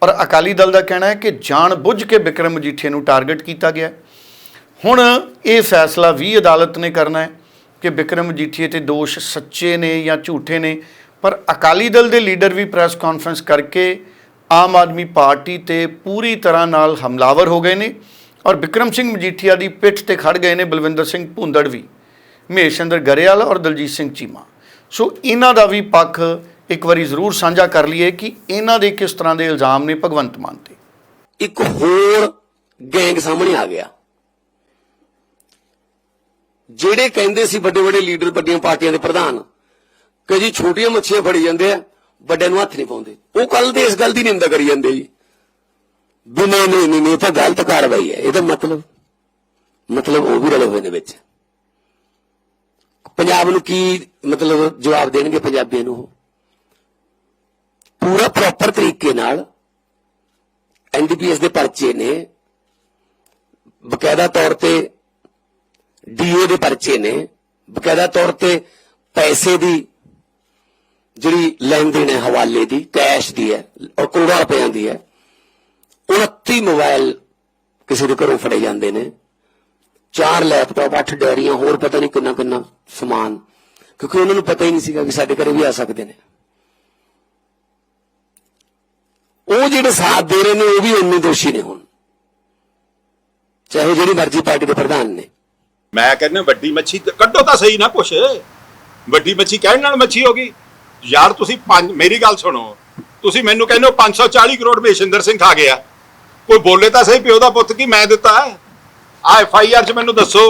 ਔਰ ਅਕਾਲੀ ਦਲ ਦਾ ਕਹਿਣਾ ਹੈ ਕਿ ਜਾਣ ਬੁੱਝ ਕੇ ਵਿਕਰਮ ਮਜੀਠੀਆ ਨੂੰ ਟਾਰਗੇਟ ਕੀਤਾ ਗਿਆ ਹੁਣ ਇਹ ਫੈਸਲਾ ਵੀ ਅਦਾਲਤ ਨੇ ਕਰਨਾ ਹੈ ਕਿ ਵਿਕਰਮ ਮਜੀਠੀਆ ਤੇ ਦੋਸ਼ ਸੱਚੇ ਨੇ ਜਾਂ ਝੂਠੇ ਨੇ ਪਰ ਅਕਾਲੀ ਦਲ ਦੇ ਲੀਡਰ ਵੀ ਪ੍ਰੈਸ ਕਾਨਫਰੰਸ ਕਰਕੇ ਆਮ ਆਦਮੀ ਪਾਰਟੀ ਤੇ ਪੂਰੀ ਤਰ੍ਹਾਂ ਨਾਲ ਹਮਲਾਵਰ ਹੋ ਗਏ ਨੇ ਔਰ ਵਿਕਰਮ ਸਿੰਘ ਮਜੀਠੀਆ ਦੀ ਪਿੱਠ ਤੇ ਖੜ ਗਏ ਨੇ ਬਲਵਿੰਦਰ ਸਿੰਘ ਭੁੰਦੜ ਵੀ ਮਹੇਸ਼ਿੰਦਰ ਗਰੇਵਾਲ ਔਰ ਦਲਜੀਤ ਸਿੰਘ ਚੀਮਾ। ਸੋ ਇਹਨਾਂ ਦਾ ਵੀ ਪੱਖ ਇੱਕ ਵਾਰੀ ਜ਼ਰੂਰ ਸਾਂਝਾ ਕਰ ਲਈਏ ਕਿ ਇਹਨਾਂ ਦੇ ਕਿਸ ਤਰ੍ਹਾਂ ਦੇ ਇਲਜ਼ਾਮ ਨੇ ਭਗਵੰਤ ਮਾਨ ਤੇ। ਇੱਕ ਹੋਰ ਗੈਂਗ ਸਾਹਮਣੇ ਆ ਗਿਆ। ਜਿਹੜੇ ਕਹਿੰਦੇ ਸੀ ਵੱਡੇ ਵੱਡੇ ਲੀਡਰ ਵੱਡੀਆਂ ਪਾਰਟੀਆਂ ਦੇ ਪ੍ਰਧਾਨ ਕਿ ਜੀ ਛੋਟੀਆਂ ਮੱਛੀਆਂ ਫੜੀ ਜਾਂਦੇ ਆ, ਵੱਡਿਆਂ ਨੂੰ ਹੱਥ ਨਹੀਂ ਪਾਉਂਦੇ। ਉਹ ਕੱਲ ਦੇ ਇਸ ਗੱਲ ਦੀ ਨਿੰਦਾ ਕਰੀ ਜਾਂਦੇ ਜੀ। ਵੀ ਨਹੀਂ ਨਹੀਂ ਇਹ ਤਾਂ ਗਲਤ ਕਾਰਵਾਈ ਹੈ। ਇਹਦਾ ਮਤਲਬ ਮਤਲਬ ਉਹ ਵੀ ਰਲੇ ਹੋਏ ਨੇ ਵਿੱਚ। ਪੰਜਾਬ ਨੂੰ ਕੀ ਮਤਲਬ ਜਵਾਬ ਦੇਣਗੇ ਪੰਜਾਬੀਆਂ ਨੂੰ ਉਹ? ਪੂਰਾ ਪ੍ਰੋਪਰ ਤਰੀਕੇ ਨਾਲ ਐਨਡੀਪੀਐਸ ਦੇ ਪਰਚੇ ਨੇ। ਬਕਾਇਦਾ ਤੌਰ ਤੇ ਡੀਏ ਦੇ ਪਰਚੇ ਨੇ। ਬਕਾਇਦਾ ਤੌਰ ਤੇ ਪੈਸੇ ਦੀ ਜਿਹੜੀ ਲੈਣ ਦੇਣ ਹੈ ਹਵਾਲੇ ਦੀ, ਕੈਸ਼ ਦੀ ਹੈ, ਔਰ ਕਰੋੜਾਂ ਰੁਪਈਆਂ ਦੀ ਹੈ 29 ਮੋਬਾਈਲ ਕਿਸੇ ਦੇ ਘਰੋਂ ਫੜੇ ਜਾਂਦੇ ਨੇ। ਚਾਰ ਲੈਪਟਾਪ, ਅੱਠ ਡੈਰੀਆਂ, ਹੋਰ ਪਤਾ ਨਹੀਂ ਕਿੰਨਾ ਕਿੰਨਾ ਸਮਾਨ, ਕਿਉਂਕਿ ਉਹਨਾਂ ਨੂੰ ਪਤਾ ਹੀ ਨਹੀਂ ਸੀਗਾ ਕਿ ਸਾਡੇ ਘਰੇ ਵੀ ਆ ਸਕਦੇ ਨੇ। ਉਹ ਜਿਹੜੇ ਸਾਥ ਦੇ ਰਹੇ ਨੇ, ਉਹ ਵੀ ਉਨੇ ਦੋਸ਼ੀ ਨੇ ਹੁਣ। ਚਾਹੇ ਜਿਹੜੀ ਮਰਜ਼ੀ ਪਾਰਟੀ ਦੇ ਪ੍ਰਧਾਨ ਨੇ। ਮੈਂ ਕਹਿੰਦਾ ਵੱਡੀ ਮੱਛੀ, ਕੱਢੋ ਤਾਂ ਸਹੀ ਨਾ ਕੁਛ। ਵੱਡੀ ਮੱਛੀ ਕਹਿਣ ਨਾਲ ਮੱਛੀ ਹੋ ਗਈ। ਯਾਰ ਤੁਸੀਂ ਪੰਜ ਮੇਰੀ ਗੱਲ ਸੁਣੋ। ਤੁਸੀਂ ਮੈਨੂੰ ਕਹਿੰਦੇ ਹੋ 540 ਕਰੋੜ ਮਹੇਸ਼ਿੰਦਰ ਸਿੰਘ ਖਾ ਗਿਆ। ਕੋਈ ਬੋਲੇ ਤਾਂ ਸਹੀ ਪਿਓ ਦਾ ਪੁੱਤ ਕੀ ਮੈਂ ਦਿੱਤਾ ਆ ਐਫ ਆਈ ਆਰ ਚ ਮੈਨੂੰ ਦੱਸੋ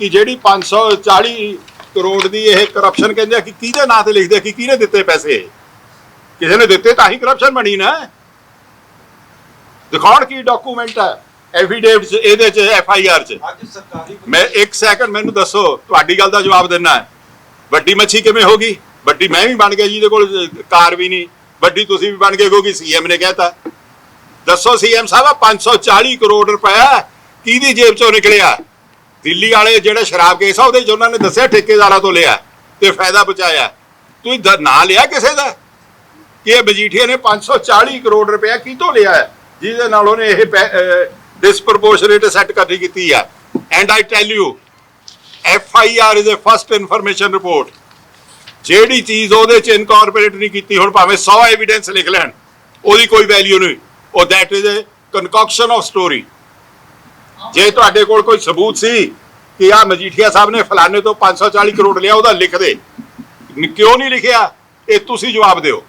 ਕਿ ਜਿਹੜੀ 540 ਕਰੋੜ ਦੀ ਇਹ ਕਰਪਸ਼ਨ ਕਹਿੰਦੇ ਆ ਕਿ ਕਿਹਦੇ ਨਾਂ ਤੇ ਲਿਖਦੇ ਆ ਕਿ ਕਿਹਨੇ ਦਿੱਤੇ ਪੈਸੇ? ਕਿਸੇ ਨੇ ਦਿੱਤੇ ਤਾਂ ਹੀ ਕਰਪਸ਼ਨ ਬਣੀ ਨਾ। ਦਿਖਾਉਣ ਕੀ ਡਾਕੂਮੈਂਟ ਹੈ ਐਫੀਡੇਵਿਟ ਇਹਦੇ ਚ ਐਫ ਆਈ ਆਰ ਚ। ਮੈਂ ਇੱਕ ਸੈਕਿੰਡ ਮੈਨੂੰ ਦੱਸੋ ਤੁਹਾਡੀ ਗੱਲ ਦਾ ਜਵਾਬ ਦੇਣਾ ਹੈ ਵੱਡੀ ਮੱਛੀ ਕਿਵੇਂ ਹੋਗੀ ਵੱਡੀ ਮੈਂ ਵੀ ਬਣ ਗਿਆ ਜਿਹਦੇ ਕੋਲ ਕਾਰ ਵੀ ਨਹੀਂ। ਵੱਡੀ ਤੁਸੀਂ ਵੀ ਬਣ ਗਏ, ਕਿਉਂਕਿ ਸੀਐਮ ਨੇ ਕਹਿਤਾ। ਦੱਸੋ ਸੀਐਮ ਸਾਹਿਬ ਆਹ 540 ਕਰੋੜ ਰੁਪਇਆ ਕਿਹਦੀ ਜੇਬ ਚੋਂ ਨਿਕਲਿਆ? ਦਿੱਲੀ ਵਾਲੇ ਜਿਹੜਾ ਸ਼ਰਾਬ ਕੇਸ ਆ, ਉਹਦੇ ਚ ਉਹਨਾਂ ਨੇ ਦੱਸਿਆ ਠੇਕੇਦਾਰਾਂ ਤੋਂ ਲਿਆ ਤੇ ਫਾਇਦਾ ਪਹੁੰਚਾਇਆ। ਤੁਸੀਂ ਦ- ਨਾਂ ਲਿਆ ਕਿਸੇ ਦਾ? ਕਿ ਇਹ ਮਜੀਠੀਆ ਨੇ 540 ਕਰੋੜ ਰੁਪਇਆ ਕਿਤੋਂ ਲਿਆ? ਜਿਹਦੇ ਨਾਲ ਉਹਨੇ ਇਹ ਡਿਸਪ੍ਰੋਪੋਰਸ਼ਨੇਟ ਸੈੱਟ ਕਰਨੀ ਕੀਤੀ ਆ। And I tell you F I R is a first information report ਜਿਹੜੀ ਚੀਜ਼ ਉਹਦੇ ਚ ਇਨਕੋਰਪੋਰੇਟ ਨਹੀਂ ਕੀਤੀ, ਹੁਣ ਭਾਵੇਂ 100 ਐਵੀਡੈਂਸ ਲਿਖ ਲੈਣ, ਉਹਦੀ ਕੋਈ ਵੈਲਿਊ ਨਹੀਂ। ਉਹ that is a concoction of story ਜੇ ਤੁਹਾਡੇ ਕੋਲ ਕੋਈ ਸਬੂਤ ਸੀ ਕਿ ਆ ਮਜੀਠੀਆ ਸਾਹਿਬ ਨੇ ਫਲਾਣੇ ਤੋਂ 540 ਕਰੋੜ ਲਿਆ, ਉਹਦਾ ਲਿਖ ਦੇ। ਕਿਉਂ ਨਹੀਂ ਲਿਖਿਆ? ਇਹ ਤੁਸੀਂ ਜਵਾਬ ਦਿਓ।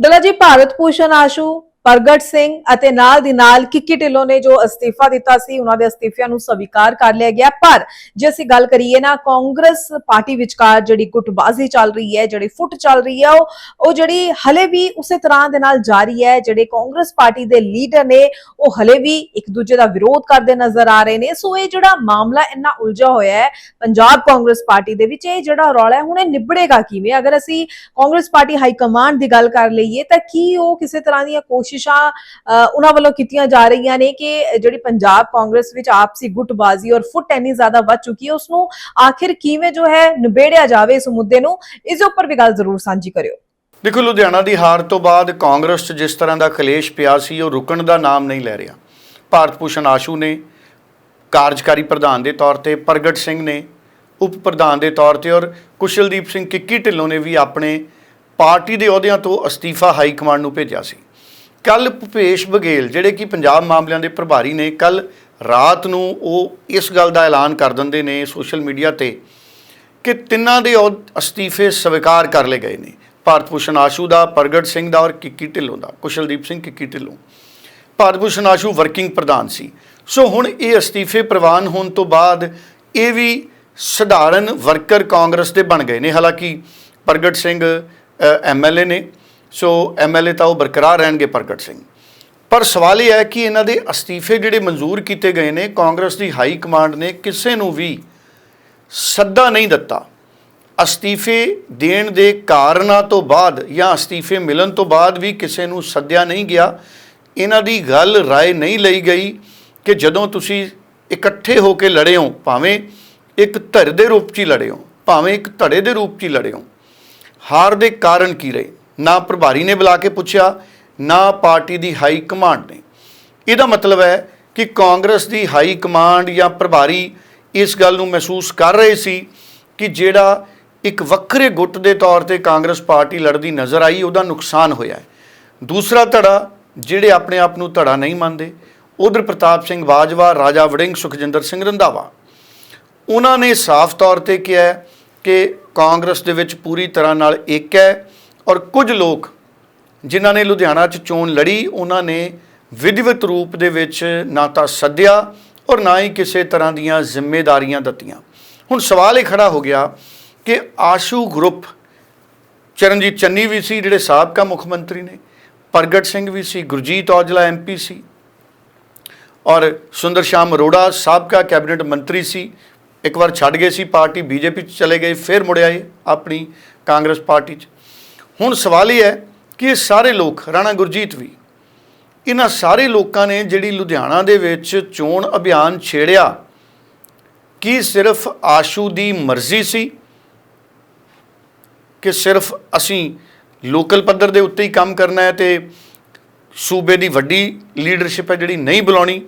ਡਲਾ ਜੀ, ਭਾਰਤ ਭੂਸ਼ਣ ਆਸ਼ੂ ਪ੍ਰਗਟ ਸਿੰਘ ਅਤੇ ਨਾਲ ਦੀ ਨਾਲ ਕਿੱਕੀ ਢਿੱਲੋਂ ਨੇ ਜੋ ਅਸਤੀਫਾ ਦਿੱਤਾ ਸੀ, ਉਹਨਾਂ ਦੇ ਅਸਤੀਫਿਆਂ ਨੂੰ ਸਵੀਕਾਰ ਕਰ ਲਿਆ ਗਿਆ। ਪਰ ਜੇ ਅਸੀਂ ਗੱਲ ਕਰੀਏ ਨਾ, ਕਾਂਗਰਸ ਪਾਰਟੀ ਵਿਚਕਾਰ ਜਿਹੜੀ ਗੁੱਟਬਾਜ਼ੀ ਚੱਲ ਰਹੀ ਹੈ, ਜਿਹੜੀ ਫੁੱਟ ਚੱਲ ਰਹੀ ਹੈ, ਉਹ ਉਹ ਜਿਹੜੀ ਹਲੇ ਵੀ ਉਸੇ ਤਰ੍ਹਾਂ ਦੇ ਨਾਲ ਜਾਰੀ ਹੈ, ਜਿਹੜੇ ਕਾਂਗਰਸ ਪਾਰਟੀ ਦੇ ਲੀਡਰ ਨੇ, ਉਹ ਹਲੇ ਵੀ ਇੱਕ ਦੂਜੇ ਦਾ ਵਿਰੋਧ ਕਰਦੇ ਨਜ਼ਰ ਆ ਰਹੇ ਨੇ। ਸੋ ਇਹ ਜਿਹੜਾ ਮਾਮਲਾ ਇੰਨਾ ਉਲਝਾ ਹੋਇਆ ਹੈ, ਪੰਜਾਬ ਕਾਂਗਰਸ ਪਾਰਟੀ ਦੇ ਵਿੱਚ, ਇਹ ਜਿਹੜਾ ਰੌਲਾ ਹੈ, ਹੁਣ ਇਹ ਨਿਬੜੇਗਾ ਕਿਵੇਂ? ਅਗਰ ਅਸੀਂ ਕਾਂਗਰਸ ਪਾਰਟੀ ਹਾਈ ਕਮਾਂਡ ਦੀ ਗੱਲ ਕਰ ਲਈਏ, ਤਾਂ ਕੀ ਉਹ ਕਿਸੇ ਤਰ੍ਹਾਂ ਦੀਆਂ ਕੋਸ਼ਿਸ਼ਾਂ ਅ, ਉਹਨਾਂ ਵੱਲੋਂ ਕੀਤੀਆਂ ਜਾ ਰਹੀਆਂ ਨੇ ਕਿ ਜਿਹੜੀ ਪੰਜਾਬ ਕਾਂਗਰਸ ਵਿੱਚ ਆਪਸੀ ਗੁੱਟਬਾਜ਼ੀ ਔਰ ਫੁੱਟ ਇੰਨੀ ਜ਼ਿਆਦਾ ਵੱਧ ਚੁੱਕੀ ਹੈ ਉਸ ਨੂੰ ਆਖਿਰ ਕਿਵੇਂ ਜੋ ਹੈ ਨਿਬੇੜਿਆ ਜਾਵੇ ਇਸ ਮੁੱਦੇ ਨੂੰ ਇਸ ਦੇ ਉੱਪਰ ਵੀ ਗੱਲ ਜ਼ਰੂਰ ਸਾਂਝੀ ਕਰਿਓ। ਦੇਖੋ ਲੁਧਿਆਣਾ ਦੀ ਹਾਰ ਤੋਂ ਬਾਅਦ ਕਾਂਗਰਸ 'ਚ ਜਿਸ ਤਰ੍ਹਾਂ ਦਾ ਕਲੇਸ਼ ਪਿਆ ਸੀ ਉਹ ਰੁਕਣ ਦਾ ਨਾਮ ਨਹੀਂ ਲੈ ਰਿਹਾ। ਭਾਰਤ ਭੂਸ਼ਣ ਆਸ਼ੂ ਨੇ ਕਾਰਜਕਾਰੀ ਪ੍ਰਧਾਨ ਦੇ ਤੌਰ ਤੇ ਪ੍ਰਗਟ ਸਿੰਘ ਨੇ ਉਪ ਪ੍ਰਧਾਨ ਦੇ ਤੌਰ ਤੇ ਔਰ ਕੁਸ਼ਲਦੀਪ ਸਿੰਘ ਕਿੱਕੀ ਢਿੱਲੋਂ ਨੇ ਵੀ ਆਪਣੇ ਪਾਰਟੀ ਦੇ ਅਹੁਦਿਆਂ ਤੋਂ ਅਸਤੀਫਾ ਹਾਈ ਕਮਾਂਡ ਨੂੰ ਭੇਜਿਆ ਸੀ। ਕੱਲ ਭੁਪੇਸ਼ ਬਘੇਲ, ਜਿਹੜੇ ਕਿ ਪੰਜਾਬ ਮਾਮਲਿਆਂ ਦੇ ਪ੍ਰਭਾਰੀ ਨੇ ਕੱਲ ਰਾਤ ਨੂੰ ਉਹ ਇਸ ਗੱਲ ਦਾ ਐਲਾਨ ਕਰ ਦਿੰਦੇ ਨੇ ਸੋਸ਼ਲ ਮੀਡੀਆ ਤੇ ਕਿ ਤਿੰਨਾਂ ਦੇ ਅਹੁਦ- ਅਸਤੀਫੇ ਸਵੀਕਾਰ ਕਰ ਲਏ ਗਏ ਨੇ। ਭਾਰਤ ਭੂਸ਼ਣ ਆਸ਼ੂ ਦਾ, ਪ੍ਰਗਟ ਸਿੰਘ ਦਾ ਔਰ ਕਿੱਕੀ ਢਿੱਲੋਂ ਦਾ, ਕੁਸ਼ਲਦੀਪ ਸਿੰਘ ਕਿੱਕੀ ਢਿੱਲੋਂ। ਭਾਰਤ ਭੂਸ਼ਣ ਆਸ਼ੂ ਵਰਕਿੰਗ ਪ੍ਰਧਾਨ ਸੀ। ਸੋ ਹੁਣ ਇਹ ਅਸਤੀਫੇ ਪ੍ਰਵਾਨ ਹੋਣ ਤੋਂ ਬਾਅਦ ਇਹ ਵੀ ਸਧਾਰਨ ਵਰਕਰ ਕਾਂਗਰਸ ਦੇ ਬਣ ਗਏ ਨੇ। ਹਾਲਾਂਕਿ ਪ੍ਰਗਟ ਸਿੰਘ ਐਮਐਲਏ ਨੇ ਸੋ ਐਮਐਲਏ ਤਾਂ ਉਹ ਬਰਕਰਾਰ ਰਹਿਣਗੇ ਪ੍ਰਗਟ ਸਿੰਘ। ਪਰ ਸਵਾਲ ਇਹ ਹੈ ਕਿ ਇਹਨਾਂ ਦੇ ਅਸਤੀਫੇ ਜਿਹੜੇ ਮਨਜ਼ੂਰ ਕੀਤੇ ਗਏ ਨੇ, ਕਾਂਗਰਸ ਦੀ ਹਾਈ ਕਮਾਂਡ ਨੇ ਕਿਸੇ ਨੂੰ ਵੀ ਸੱਦਾ ਨਹੀਂ ਦਿੱਤਾ। ਅਸਤੀਫੇ ਦੇਣ ਦੇ ਕਾਰਨਾਂ ਤੋਂ ਬਾਅਦ ਜਾਂ ਅਸਤੀਫੇ ਮਿਲਣ ਤੋਂ ਬਾਅਦ ਵੀ ਕਿਸੇ ਨੂੰ ਸੱਦਿਆ ਨਹੀਂ ਗਿਆ। ਇਹਨਾਂ ਦੀ ਗੱਲ ਰਾਏ ਨਹੀਂ ਲਈ ਗਈ ਕਿ ਜਦੋਂ ਤੁਸੀਂ ਇਕੱਠੇ ਹੋ ਕੇ ਲੜੇ ਹੋ, ਭਾਵੇਂ ਇੱਕ ਧਿਰ ਦੇ ਰੂਪ 'ਚ ਹੀ ਲੜੇ ਹੋ, ਭਾਵੇਂ ਇੱਕ ਧੜੇ ਦੇ ਰੂਪ 'ਚ ਹੀ ਲੜੇ ਹੋ, ਹਾਰ ਦੇ ਕਾਰਨ ਕੀ ਰਹੇ? ਨਾ ਪ੍ਰਭਾਰੀ ਨੇ ਬੁਲਾ ਕੇ ਪੁੱਛਿਆ, ਨਾ ਪਾਰਟੀ ਦੀ ਹਾਈ ਕਮਾਂਡ ਨੇ। ਇਹਦਾ ਮਤਲਬ ਹੈ ਕਿ ਕਾਂਗਰਸ ਦੀ ਹਾਈ ਕਮਾਂਡ ਜਾਂ ਪ੍ਰਭਾਰੀ ਇਸ ਗੱਲ ਨੂੰ ਮਹਿਸੂਸ ਕਰ ਰਹੇ ਸੀ ਕਿ ਜਿਹੜਾ ਇੱਕ ਵੱਖਰੇ ਗੁੱਟ ਦੇ ਤੌਰ ਤੇ ਕਾਂਗਰਸ ਪਾਰਟੀ ਲੜਦੀ ਨਜ਼ਰ ਆਈ, ਉਹਦਾ ਨੁਕਸਾਨ ਹੋਇਆ ਹੈ। ਦੂਸਰਾ ਧੜਾ, ਜਿਹੜੇ ਆਪਣੇ ਆਪ ਨੂੰ ਧੜਾ ਨਹੀਂ ਮੰਨਦੇ, ਉਧਰ ਪ੍ਰਤਾਪ ਸਿੰਘ ਬਾਜਵਾ, ਰਾਜਾ ਵੜਿੰਗ ਸੁਖਜਿੰਦਰ ਸਿੰਘ ਰੰਧਾਵਾ। ਉਹਨਾਂ ਨੇ ਸਾਫ਼ ਤੌਰ ਤੇ ਕਿਹਾ ਕਿ ਕਾਂਗਰਸ ਦੇ ਵਿੱਚ ਪੂਰੀ ਤਰ੍ਹਾਂ ਨਾਲ ਇੱਕ ਹੈ ਔਰ ਕੁਝ ਲੋਕ ਜਿਨ੍ਹਾਂ ਨੇ ਲੁਧਿਆਣਾ 'ਚ ਚੋਣ ਲੜੀ, ਉਹਨਾਂ ਨੇ ਵਿਧਿਵਤ ਰੂਪ ਦੇ ਵਿੱਚ ਨਾ ਤਾਂ ਸੱਦਿਆ ਔਰ ਨਾ ਹੀ ਕਿਸੇ ਤਰ੍ਹਾਂ ਦੀਆਂ ਜ਼ਿੰਮੇਵਾਰੀਆਂ ਦਿੱਤੀਆਂ। ਹੁਣ ਸਵਾਲ ਇਹ ਖੜਾ ਹੋ ਗਿਆ ਕਿ ਆਸ਼ੂ ਗਰੁੱਪ, ਚਰਨਜੀਤ ਚੰਨੀ ਵੀ ਸੀ ਜਿਹੜੇ ਸਾਬਕਾ ਮੁੱਖ ਮੰਤਰੀ ਨੇ, ਪ੍ਰਗਟ ਸਿੰਘ ਵੀ ਸੀ, ਗੁਰਜੀਤ ਔਜਲਾ ਐਮਪੀ ਸੀ ਔਰ ਸੁੰਦਰ ਸ਼ਾਮ ਅਰੋੜਾ ਸਾਬਕਾ ਕੈਬਨਿਟ ਮੰਤਰੀ ਸੀ। ਇੱਕ ਵਾਰ ਛੱਡ ਗਏ ਸੀ ਪਾਰਟੀ, ਬੀਜੇਪੀ 'ਚ ਚਲੇ ਗਏ, ਫਿਰ ਮੁੜ ਆਏ ਆਪਣੀ ਕਾਂਗਰਸ ਪਾਰਟੀ 'ਚ। ਹੁਣ ਸਵਾਲ ਇਹ ਹੈ ਕਿ ਇਹ ਸਾਰੇ ਲੋਕ, ਰਾਣਾ ਗੁਰਜੀਤ ਵੀ, ਇਹਨਾਂ ਸਾਰੇ ਲੋਕਾਂ ਨੇ ਜਿਹੜੀ ਲੁਧਿਆਣਾ ਦੇ ਵਿੱਚ ਚੋਣ ਅਭਿਆਨ ਛੇੜਿਆ, ਕੀ ਸਿਰਫ ਆਸ਼ੂ ਦੀ ਮਰਜ਼ੀ ਸੀ ਕਿ ਸਿਰਫ ਅਸੀਂ ਲੋਕਲ ਪੱਧਰ ਦੇ ਉੱਤੇ ਹੀ ਕੰਮ ਕਰਨਾ ਹੈ ਤੇ ਸੂਬੇ ਦੀ ਵੱਡੀ ਲੀਡਰਸ਼ਿਪ ਹੈ ਜਿਹੜੀ ਨਹੀਂ ਬੁਲਾਉਣੀ,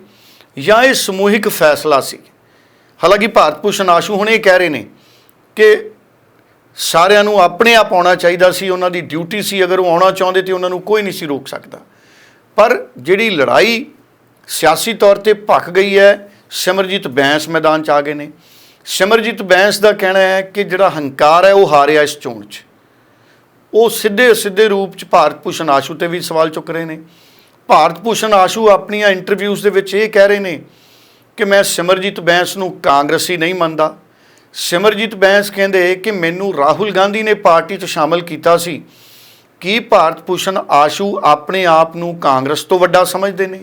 ਜਾਂ ਇਹ ਸਮੂਹਿਕ ਫੈਸਲਾ ਸੀ? ਹਾਲਾਂਕਿ ਭਾਰਤ ਭੂਸ਼ਣ ਆਸ਼ੂ ਹੁਣ ਇਹ ਕਹਿ ਰਹੇ ਨੇ ਕਿ ਸਾਰਿਆਂ ਨੂੰ ਆਪਣੇ ਆਪ ਆਉਣਾ ਚਾਹੀਦਾ ਸੀ, ਉਹਨਾਂ ਦੀ ਡਿਊਟੀ ਸੀ, ਅਗਰ ਉਹ ਆਉਣਾ ਚਾਹੁੰਦੇ ਤੇ ਉਹਨਾਂ ਨੂੰ ਕੋਈ ਨਹੀਂ ਸੀ ਰੋਕ ਸਕਦਾ। ਪਰ ਜਿਹੜੀ ਲੜਾਈ ਸਿਆਸੀ ਤੌਰ ਤੇ ਭਖ ਗਈ ਹੈ, ਸਿਮਰਜੀਤ ਬੈਂਸ ਮੈਦਾਨ ਚ ਆ ਗਏ ਨੇ। ਸਿਮਰਜੀਤ ਬੈਂਸ ਦਾ ਕਹਿਣਾ ਹੈ ਕਿ ਜਿਹੜਾ ਹੰਕਾਰ ਹੈ, ਉਹ ਹਾਰਿਆ ਇਸ ਚੋਣ 'ਚ। ਉਹ ਸਿੱਧੇ ਸਿੱਧੇ ਰੂਪ 'ਚ ਭਾਰਤ ਭੂਸ਼ਣ ਆਸ਼ੂ ਤੇ ਵੀ ਸਵਾਲ ਚੁੱਕ ਰਹੇ ਨੇ। ਭਾਰਤ ਭੂਸ਼ਣ ਆਸ਼ੂ ਆਪਣੀਆਂ ਇੰਟਰਵਿਊਜ਼ ਦੇ ਵਿੱਚ ਇਹ ਕਹਿ ਰਹੇ ਨੇ ਕਿ ਮੈਂ ਸਿਮਰਜੀਤ ਬੈਂਸ ਨੂੰ ਕਾਂਗਰਸੀ ਨਹੀਂ ਮੰਨਦਾ। ਸਿਮਰਜੀਤ ਬੈਂਸ ਕਹਿੰਦੇ ਕਿ ਮੈਨੂੰ ਰਾਹੁਲ ਗਾਂਧੀ ਨੇ ਪਾਰਟੀ 'ਚ ਸ਼ਾਮਲ ਕੀਤਾ ਸੀ। ਕੀ ਭਾਰਤ ਭੂਸ਼ਣ ਆਸ਼ੂ ਆਪਣੇ ਆਪ ਨੂੰ ਕਾਂਗਰਸ ਤੋਂ ਵੱਡਾ ਸਮਝਦੇ ਨੇ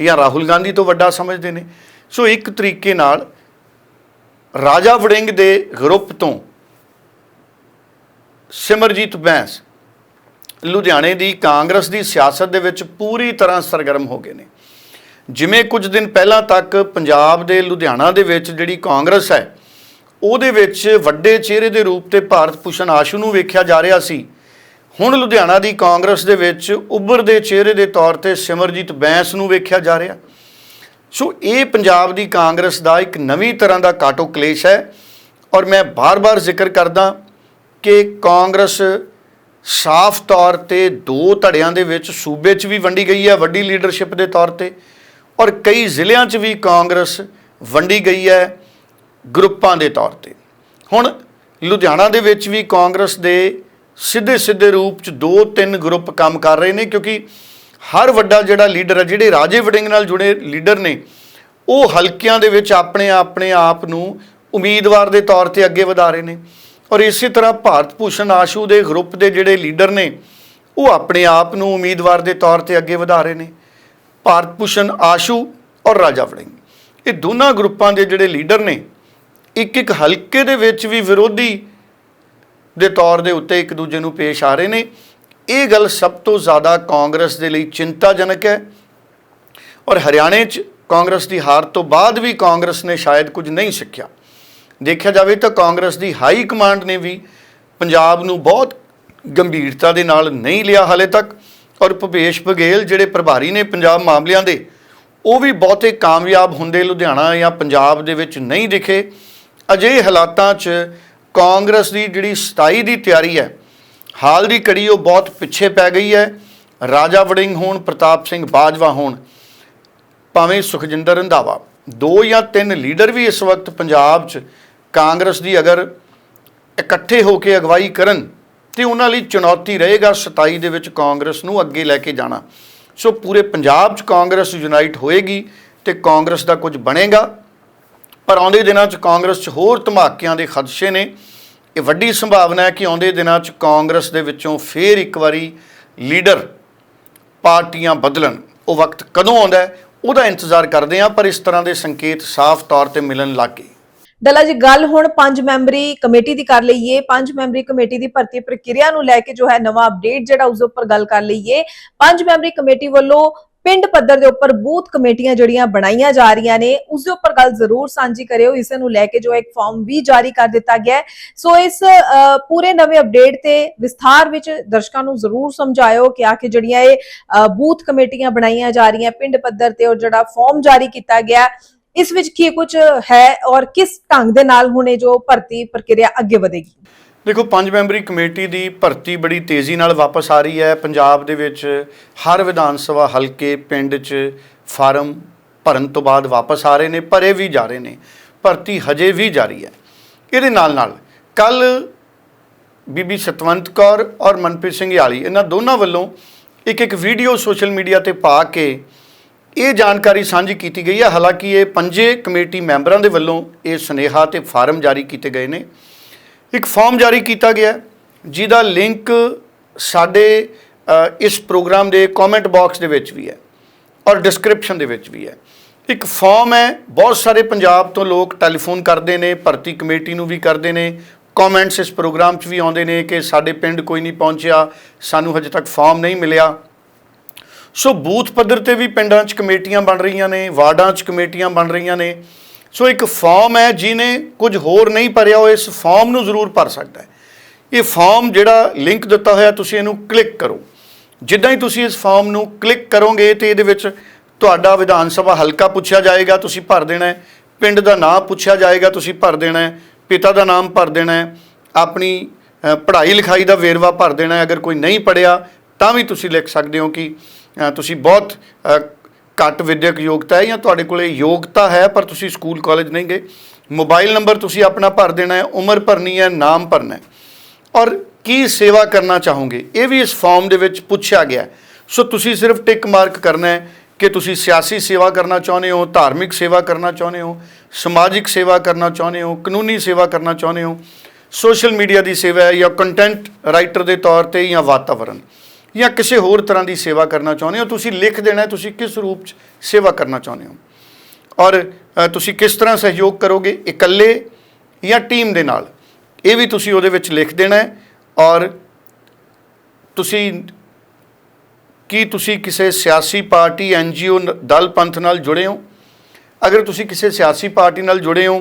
ਜਾਂ ਰਾਹੁਲ ਗਾਂਧੀ ਤੋਂ ਵੱਡਾ ਸਮਝਦੇ ਨੇ? ਸੋ ਇੱਕ ਤਰੀਕੇ ਨਾਲ ਰਾਜਾ ਵੜਿੰਗ ਦੇ ਗਰੁੱਪ ਤੋਂ ਸਿਮਰਜੀਤ ਬੈਂਸ ਲੁਧਿਆਣੇ ਦੀ ਕਾਂਗਰਸ ਦੀ ਸਿਆਸਤ ਦੇ ਵਿੱਚ ਪੂਰੀ ਤਰ੍ਹਾਂ ਸਰਗਰਮ ਹੋ ਗਏ ਨੇ। ਜਿਵੇਂ ਕੁਝ ਦਿਨ ਪਹਿਲਾਂ ਤੱਕ ਪੰਜਾਬ ਦੇ ਲੁਧਿਆਣਾ ਦੇ ਵਿੱਚ ਜਿਹੜੀ ਕਾਂਗਰਸ ਹੈ ਉਹਦੇ ਵਿੱਚ ਵੱਡੇ ਚਿਹਰੇ ਦੇ ਰੂਪ ਤੇ ਭਾਰਤ ਭੂਸ਼ਣ ਆਸ਼ੂ ਨੂੰ ਵੇਖਿਆ ਜਾ ਰਿਹਾ ਸੀ। ਹੁਣ ਲੁਧਿਆਣਾ ਦੀ ਕਾਂਗਰਸ ਦੇ ਵਿੱਚ ਉੱਭਰਦੇ ਚਿਹਰੇ ਦੇ ਤੌਰ ਤੇ ਸਿਮਰਜੀਤ ਬੈਂਸ ਨੂੰ ਵੇਖਿਆ ਜਾ ਰਿਹਾ। ਸੋ ਇਹ ਪੰਜਾਬ ਦੀ ਕਾਂਗਰਸ ਦਾ ਇੱਕ ਨਵੀਂ ਤਰ੍ਹਾਂ ਦਾ ਕਾਟੋ ਕਲੇਸ਼ ਹੈ ਔਰ ਮੈਂ ਬਾਰ-ਬਾਰ ਜ਼ਿਕਰ ਕਰਦਾ ਕਿ ਕਾਂਗਰਸ ਸਾਫ਼ ਤੌਰ ਤੇ ਦੋ ਧੜਿਆਂ ਦੇ ਵਿੱਚ ਸੂਬੇ 'ਚ ਵੀ ਵੰਡੀ ਗਈ ਹੈ ਵੱਡੀ ਲੀਡਰਸ਼ਿਪ ਦੇ ਤੌਰ ਤੇ ਔਰ ਕਈ ਜ਼ਿਲ੍ਹਿਆਂ 'ਚ ਵੀ ਕਾਂਗਰਸ ਵੰਡੀ ਗਈ ਹੈ। ਗਰੁੱਪਾਂ ਦੇ ਤੌਰ ਤੇ। ਹੁਣ ਲੁਧਿਆਣਾ ਦੇ ਵਿੱਚ ਵੀ ਕਾਂਗਰਸ ਦੇ ਸਿੱਧੇ ਸਿੱਧੇ ਰੂਪ 'ਚ ਦੋ ਤਿੰਨ ਗਰੁੱਪ ਕੰਮ ਕਰ ਰਹੇ ਨੇ ਕਿਉਂਕਿ ਹਰ ਵੱਡਾ ਜਿਹੜਾ ਲੀਡਰ ਹੈ, ਜਿਹੜੇ ਰਾਜੇ ਵੜਿੰਗ ਨਾਲ ਜੁੜੇ ਲੀਡਰ ਨੇ, ਉਹ ਹਲਕਿਆਂ ਦੇ ਵਿੱਚ ਆਪਣੇ ਆਪਣੇ ਆਪ ਨੂੰ ਉਮੀਦਵਾਰ ਦੇ ਤੌਰ ਤੇ ਅੱਗੇ ਵਧਾ ਰਹੇ ਨੇ। ਔਰ ਇਸੇ ਤਰ੍ਹਾਂ ਭਾਰਤ ਭੂਸ਼ਣ ਆਸ਼ੂ ਦੇ ਗਰੁੱਪ ਦੇ ਜਿਹੜੇ ਲੀਡਰ ਨੇ, ਉਹ ਆਪਣੇ ਆਪ ਨੂੰ ਉਮੀਦਵਾਰ ਦੇ ਤੌਰ ਤੇ ਅੱਗੇ ਵਧਾ ਰਹੇ ਨੇ। ਭਾਰਤ ਭੂਸ਼ਣ ਆਸ਼ੂ ਔਰ ਰਾਜਾ ਵੜਿੰਗ। ਇਹ ਦੋਨਾਂ ਗਰੁੱਪਾਂ ਦੇ ਜਿਹੜੇ ਲੀਡਰ ਨੇ ਇੱਕ ਇੱਕ ਹਲਕੇ ਦੇ ਵਿੱਚ ਵੀ ਵਿਰੋਧੀ ਦੇ ਤੌਰ ਦੇ ਉੱਤੇ ਇੱਕ ਦੂਜੇ ਨੂੰ ਪੇਸ਼ ਆ ਰਹੇ ਨੇ। ਇਹ ਗੱਲ ਸਭ ਤੋਂ ਜ਼ਿਆਦਾ ਕਾਂਗਰਸ ਦੇ ਲਈ ਚਿੰਤਾਜਨਕ ਹੈ ਔਰ ਹਰਿਆਣੇ 'ਚ ਕਾਂਗਰਸ ਦੀ ਹਾਰ ਤੋਂ ਬਾਅਦ ਵੀ ਕਾਂਗਰਸ ਨੇ ਸ਼ਾਇਦ ਕੁਝ ਨਹੀਂ ਸਿੱਖਿਆ। ਦੇਖਿਆ ਜਾਵੇ ਤਾਂ ਕਾਂਗਰਸ ਦੀ ਹਾਈ ਕਮਾਂਡ ਨੇ ਵੀ ਪੰਜਾਬ ਨੂੰ ਬਹੁਤ ਗੰਭੀਰਤਾ ਦੇ ਨਾਲ ਨਹੀਂ ਲਿਆ ਹਾਲੇ ਤੱਕ ਔਰ ਭੁਪੇਸ਼ ਬਘੇਲ ਜਿਹੜੇ ਪ੍ਰਭਾਰੀ ਨੇ ਪੰਜਾਬ ਮਾਮਲਿਆਂ ਦੇ, ਉਹ ਵੀ ਬਹੁਤੇ ਕਾਮਯਾਬ ਹੁੰਦੇ ਲੁਧਿਆਣਾ ਜਾਂ ਪੰਜਾਬ ਦੇ ਵਿੱਚ ਨਹੀਂ ਦਿਖੇ। ਅਜਿਹੇ ਹਾਲਾਤਾਂ 'ਚ ਕਾਂਗਰਸ ਦੀ ਜਿਹੜੀ 27 ਦੀ ਤਿਆਰੀ ਹੈ, ਹਾਲ ਦੀ ਕੜੀ ਉਹ ਬਹੁਤ ਪਿੱਛੇ ਪੈ ਗਈ ਹੈ। ਰਾਜਾ ਵੜਿੰਗ ਹੋਣ, ਪ੍ਰਤਾਪ ਸਿੰਘ ਬਾਜਵਾ ਹੋਣ, ਭਾਵੇਂ ਸੁਖਜਿੰਦਰ ਰੰਧਾਵਾ। ਦੋ ਜਾਂ ਤਿੰਨ ਲੀਡਰ ਵੀ ਇਸ ਵਕਤ ਪੰਜਾਬ 'ਚ ਕਾਂਗਰਸ ਦੀ ਅਗਰ ਇਕੱਠੇ ਹੋ ਕੇ ਅਗਵਾਈ ਕਰਨ, ਤੇ ਉਹਨਾਂ ਲਈ ਚੁਣੌਤੀ ਰਹੇਗਾ 27 ਦੇ ਵਿੱਚ ਕਾਂਗਰਸ ਨੂੰ ਅੱਗੇ ਲੈ ਕੇ ਜਾਣਾ। ਸੋ ਪੂਰੇ ਪੰਜਾਬ 'ਚ ਕਾਂਗਰਸ ਯੂਨਾਈਟ ਹੋਏਗੀ ਤੇ ਕਾਂਗਰਸ ਦਾ ਕੁਝ ਬਣੇਗਾ। ਪਰ ਆਉਂਦੇ ਦਿਨਾਂ 'ਚ ਕਾਂਗਰਸ 'ਚ ਹੋਰ ਧਮਾਕਿਆਂ ਦੇ ਖਦਸ਼ੇ ਨੇ। ਇਹ ਵੱਡੀ ਸੰਭਾਵਨਾ ਹੈ ਕਿ ਆਉਂਦੇ ਦਿਨਾਂ 'ਚ ਕਾਂਗਰਸ ਦੇ ਵਿੱਚੋਂ ਫੇਰ ਇੱਕ ਵਾਰੀ ਲੀਡਰ ਪਾਰਟੀਆਂ ਬਦਲਣ। ਉਹ ਵਕਤ ਕਦੋਂ ਆਉਂਦਾ ਉਹਦਾ ਇੰਤਜ਼ਾਰ ਕਰਦੇ ਹਾਂ, ਪਰ ਇਸ ਤਰ੍ਹਾਂ ਦੇ ਸੰਕੇਤ ਸਾਫ਼ ਤੌਰ ਤੇ ਮਿਲਣ ਲੱਗ ਗਏ। ਡੱਲਾ ਜੀ, ਗੱਲ ਹੁਣ ਪੰਜ ਮੈਂਬਰੀ ਕਮੇਟੀ ਦੀ ਕਰ ਲਈਏ। ਪੰਜ ਮੈਂਬਰੀ ਕਮੇਟੀ ਦੀ ਭਰਤੀ ਪ੍ਰਕਿਰਿਆ ਨੂੰ ਲੈ ਕੇ ਜੋ ਹੈ ਨਵਾਂ ਅਪਡੇਟ ਜਿਹੜਾ ਉਸ ਉੱਪਰ ਗੱਲ ਕਰ ਲਈਏ। ਪੰਜ ਮੈਂਬਰੀ ਕਮੇਟੀ ਵੱਲੋਂ ਪਿੰਡ ਪੱਧਰ ਦੇ ਉੱਪਰ ਬੂਥ ਕਮੇਟੀਆਂ ਜਿਹੜੀਆਂ ਬਣਾਈਆਂ ਜਾ ਰਹੀਆਂ ਨੇ, ਉਸ ਦੇ ਉੱਪਰ ਗੱਲ ਜ਼ਰੂਰ ਸਾਂਝੀ ਕਰਿਓ। ਇਸ ਨੂੰ ਲੈ ਕੇ ਜੋ ਇੱਕ ਫਾਰਮ ਵੀ ਜਾਰੀ ਕਰ ਦਿੱਤਾ ਗਿਆ ਹੈ। ਸੋ ਇਸ ਪੂਰੇ ਨਵੇਂ ਅਪਡੇਟ ਤੇ ਵਿਸਥਾਰ ਵਿੱਚ ਦਰਸ਼ਕਾਂ ਨੂੰ ਜ਼ਰੂਰ ਸਮਝਾਇਓ ਕਿ ਆਖਿਰ ਜਿਹੜੀਆਂ ਇਹ ਬੂਥ ਕਮੇਟੀਆਂ ਬਣਾਈਆਂ ਜਾ ਰਹੀਆਂ ਪਿੰਡ ਪੱਧਰ ਤੇ ਔਰ ਜਿਹੜਾ ਫਾਰਮ ਜਾਰੀ ਕੀਤਾ ਗਿਆ ਇਸ ਵਿੱਚ ਕੀ ਕੁਝ ਹੈ ਔਰ ਕਿਸ ਢੰਗ ਦੇ ਨਾਲ ਹੁਣ ਇਹ ਜੋ ਭਰਤੀ ਪ੍ਰਕਿਰਿਆ ਅੱਗੇ ਵਧੇਗੀ? ਦੇਖੋ, ਪੰਜ ਮੈਂਬਰੀ ਕਮੇਟੀ ਦੀ ਭਰਤੀ ਬੜੀ ਤੇਜ਼ੀ ਨਾਲ ਵਾਪਸ ਆ ਰਹੀ ਹੈ। ਪੰਜਾਬ ਦੇ ਵਿੱਚ ਹਰ ਵਿਧਾਨ ਸਭਾ ਹਲਕੇ ਪਿੰਡ 'ਚ ਫਾਰਮ ਭਰਨ ਤੋਂ ਬਾਅਦ ਵਾਪਸ ਆ ਰਹੇ ਨੇ, ਭਰੇ ਵੀ ਜਾ ਰਹੇ ਨੇ। ਭਰਤੀ ਹਜੇ ਵੀ ਜਾਰੀ ਹੈ। ਇਹਦੇ ਨਾਲ ਨਾਲ ਕੱਲ ਬੀਬੀ ਸਤਵੰਤ ਕੌਰ ਔਰ ਮਨਪ੍ਰੀਤ ਸਿੰਘ ਯਾਲੀ, ਇਹਨਾਂ ਦੋਨਾਂ ਵੱਲੋਂ ਇੱਕ ਇੱਕ ਵੀਡੀਓ ਸੋਸ਼ਲ ਮੀਡੀਆ ਤੇ ਪਾ ਕੇ ਇਹ ਜਾਣਕਾਰੀ ਸਾਂਝੀ ਕੀਤੀ ਗਈ ਹੈ। ਹਾਲਾਂਕਿ ਇਹ ਪੰਜੇ ਕਮੇਟੀ ਮੈਂਬਰਾਂ ਦੇ ਵੱਲੋਂ ਇਹ ਸੁਨੇਹਾ ਤੇ ਫਾਰਮ ਜਾਰੀ ਕੀਤੇ ਗਏ ਨੇ। ਇੱਕ ਫਾਰਮ ਜਾਰੀ ਕੀਤਾ ਗਿਆ ਜਿਹਦਾ ਲਿੰਕ ਸਾਡੇ ਇਸ ਪ੍ਰੋਗਰਾਮ ਦੇ ਕਮੈਂਟ ਬਾਕਸ ਦੇ ਵਿੱਚ ਵੀ ਹੈ ਔਰ ਡਿਸਕ੍ਰਿਪਸ਼ਨ ਦੇ ਵਿੱਚ ਵੀ ਹੈ। ਇੱਕ ਫਾਰਮ ਹੈ, ਬਹੁਤ ਸਾਰੇ ਪੰਜਾਬ ਤੋਂ ਲੋਕ ਟੈਲੀਫੋਨ ਕਰਦੇ ਨੇ, ਭਰਤੀ ਕਮੇਟੀ ਨੂੰ ਵੀ ਕਰਦੇ ਨੇ ਕਮੈਂਟਸ ਇਸ ਪ੍ਰੋਗਰਾਮ 'ਚ ਵੀ ਆਉਂਦੇ ਨੇ ਕਿ ਸਾਡੇ ਪਿੰਡ ਕੋਈ ਨਹੀਂ ਪਹੁੰਚਿਆ, ਸਾਨੂੰ ਹਜੇ ਤੱਕ ਫਾਰਮ ਨਹੀਂ ਮਿਲਿਆ। ਸੋ ਬੂਥ ਪੱਧਰ ਤੇ ਵੀ ਪਿੰਡਾਂ 'ਚ ਕਮੇਟੀਆਂ ਬਣ ਰਹੀਆਂ ਨੇ, ਵਾਰਡਾਂ 'ਚ ਕਮੇਟੀਆਂ ਬਣ ਰਹੀਆਂ ਨੇ। ਸੋ ਇੱਕ ਫਾਰਮ ਹੈ ਜਿਹਨੇ ਕੁਝ ਹੋਰ ਨਹੀਂ ਭਰਿਆ ਉਹ ਇਸ ਫਾਰਮ ਨੂੰ ਜ਼ਰੂਰ ਭਰ ਸਕਦਾ ਹੈ। ਇਹ ਫਾਰਮ ਜਿਹੜਾ ਲਿੰਕ ਦਿੱਤਾ ਹੋਇਆ, ਤੁਸੀਂ ਇਹਨੂੰ ਕਲਿੱਕ ਕਰੋ। ਜਿੱਦਾਂ ਹੀ ਤੁਸੀਂ ਇਸ ਫਾਰਮ ਨੂੰ ਕਲਿੱਕ ਕਰੋਗੇ, ਤੇ ਇਹਦੇ ਵਿੱਚ ਤੁਹਾਡਾ ਵਿਧਾਨ ਸਭਾ ਹਲਕਾ ਪੁੱਛਿਆ ਜਾਏਗਾ, ਤੁਸੀਂ ਭਰ ਦੇਣਾ ਹੈ। ਪਿੰਡ ਦਾ ਨਾਮ ਪੁੱਛਿਆ ਜਾਏਗਾ, ਤੁਸੀਂ ਭਰ ਦੇਣਾ ਹੈ। ਪਿਤਾ ਦਾ ਨਾਮ ਭਰ ਦੇਣਾ ਹੈ। ਆਪਣੀ ਪੜ੍ਹਾਈ ਲਿਖਾਈ ਦਾ ਵੇਰਵਾ ਭਰ ਦੇਣਾ ਹੈ। ਅਗਰ ਕੋਈ ਨਹੀਂ ਪੜਿਆ ਤਾਂ ਵੀ ਤੁਸੀਂ ਲਿਖ ਸਕਦੇ ਹੋ ਕਿ ਤੁਸੀਂ ਬਹੁਤ ਘੱਟ ਵਿਦਿਅਕ ਯੋਗਤਾ ਹੈ ਜਾਂ ਤੁਹਾਡੇ ਕੋਲੇ ਯੋਗਤਾ ਹੈ, ਪਰ ਤੁਸੀਂ ਸਕੂਲ, ਕਾਲਜ ਨਹੀਂ ਗਏ? ਮੋਬਾਈਲ ਨੰਬਰ ਤੁਸੀਂ ਆਪਣਾ ਭਰ ਦੇਣਾ ਹੈ, ਉਮਰ ਭਰਨੀ ਹੈ, ਨਾਮ ਭਰਨਾ ਹੈ। ਔਰ ਕੀ ਸੇਵਾ ਕਰਨਾ ਚਾਹੋਗੇ? ਇਹ ਵੀ ਇਸ ਫਾਰਮ ਦੇ ਵਿੱਚ ਪੁੱਛਿਆ ਗਿਆ ਸੋ ਤੁਸੀਂ ਸਿਰਫ ਟਿਕ ਮਾਰਕ ਕਰਨਾ ਹੈ ਕਿ ਤੁਸੀਂ ਸਿਆਸੀ ਸੇਵਾ ਕਰਨਾ ਚਾਹੁੰਦੇ ਹੋ, ਧਾਰਮਿਕ ਸੇਵਾ ਕਰਨਾ ਚਾਹੁੰਦੇ ਹੋ, ਸਮਾਜਿਕ ਸੇਵਾ ਕਰਨਾ ਚਾਹੁੰਦੇ ਹੋ, ਕਾਨੂੰਨੀ ਸੇਵਾ ਕਰਨਾ ਚਾਹੁੰਦੇ ਹੋ ਸੋਸ਼ਲ ਮੀਡੀਆ ਦੀ ਸੇਵਾ ਹੈ ਜਾਂ ਕੰਟੈਂਟ ਰਾਈਟਰ ਦੇ ਤੌਰ ਤੇ ਜਾਂ ਵਾਤਾਵਰਣ ਜਾਂ ਕਿਸੇ ਹੋਰ ਤਰ੍ਹਾਂ ਦੀ ਸੇਵਾ ਕਰਨਾ ਚਾਹੁੰਦੇ ਹੋ? ਤੁਸੀਂ ਲਿਖ ਦੇਣਾ ਤੁਸੀਂ ਕਿਸ ਰੂਪ 'ਚ ਸੇਵਾ ਕਰਨਾ ਚਾਹੁੰਦੇ ਹੋ? ਔਰ ਤੁਸੀਂ ਕਿਸ ਤਰ੍ਹਾਂ ਸਹਿਯੋਗ ਕਰੋਗੇ ਇਕੱਲੇ ਜਾਂ ਟੀਮ ਦੇ ਨਾਲ? ਇਹ ਵੀ ਤੁਸੀਂ ਉਹਦੇ ਵਿੱਚ ਲਿਖ ਦੇਣਾ ਹੈ। ਔਰ ਤੁਸੀਂ ਕੀ ਤੁਸੀਂ ਕਿਸੇ ਸਿਆਸੀ ਪਾਰਟੀ ਐਨਜੀਓ ਦਲ, ਪੰਥ ਨਾਲ ਜੁੜੇ ਹੋ? ਅਗਰ ਤੁਸੀਂ ਕਿਸੇ ਸਿਆਸੀ ਪਾਰਟੀ ਨਾਲ ਜੁੜੇ ਹੋ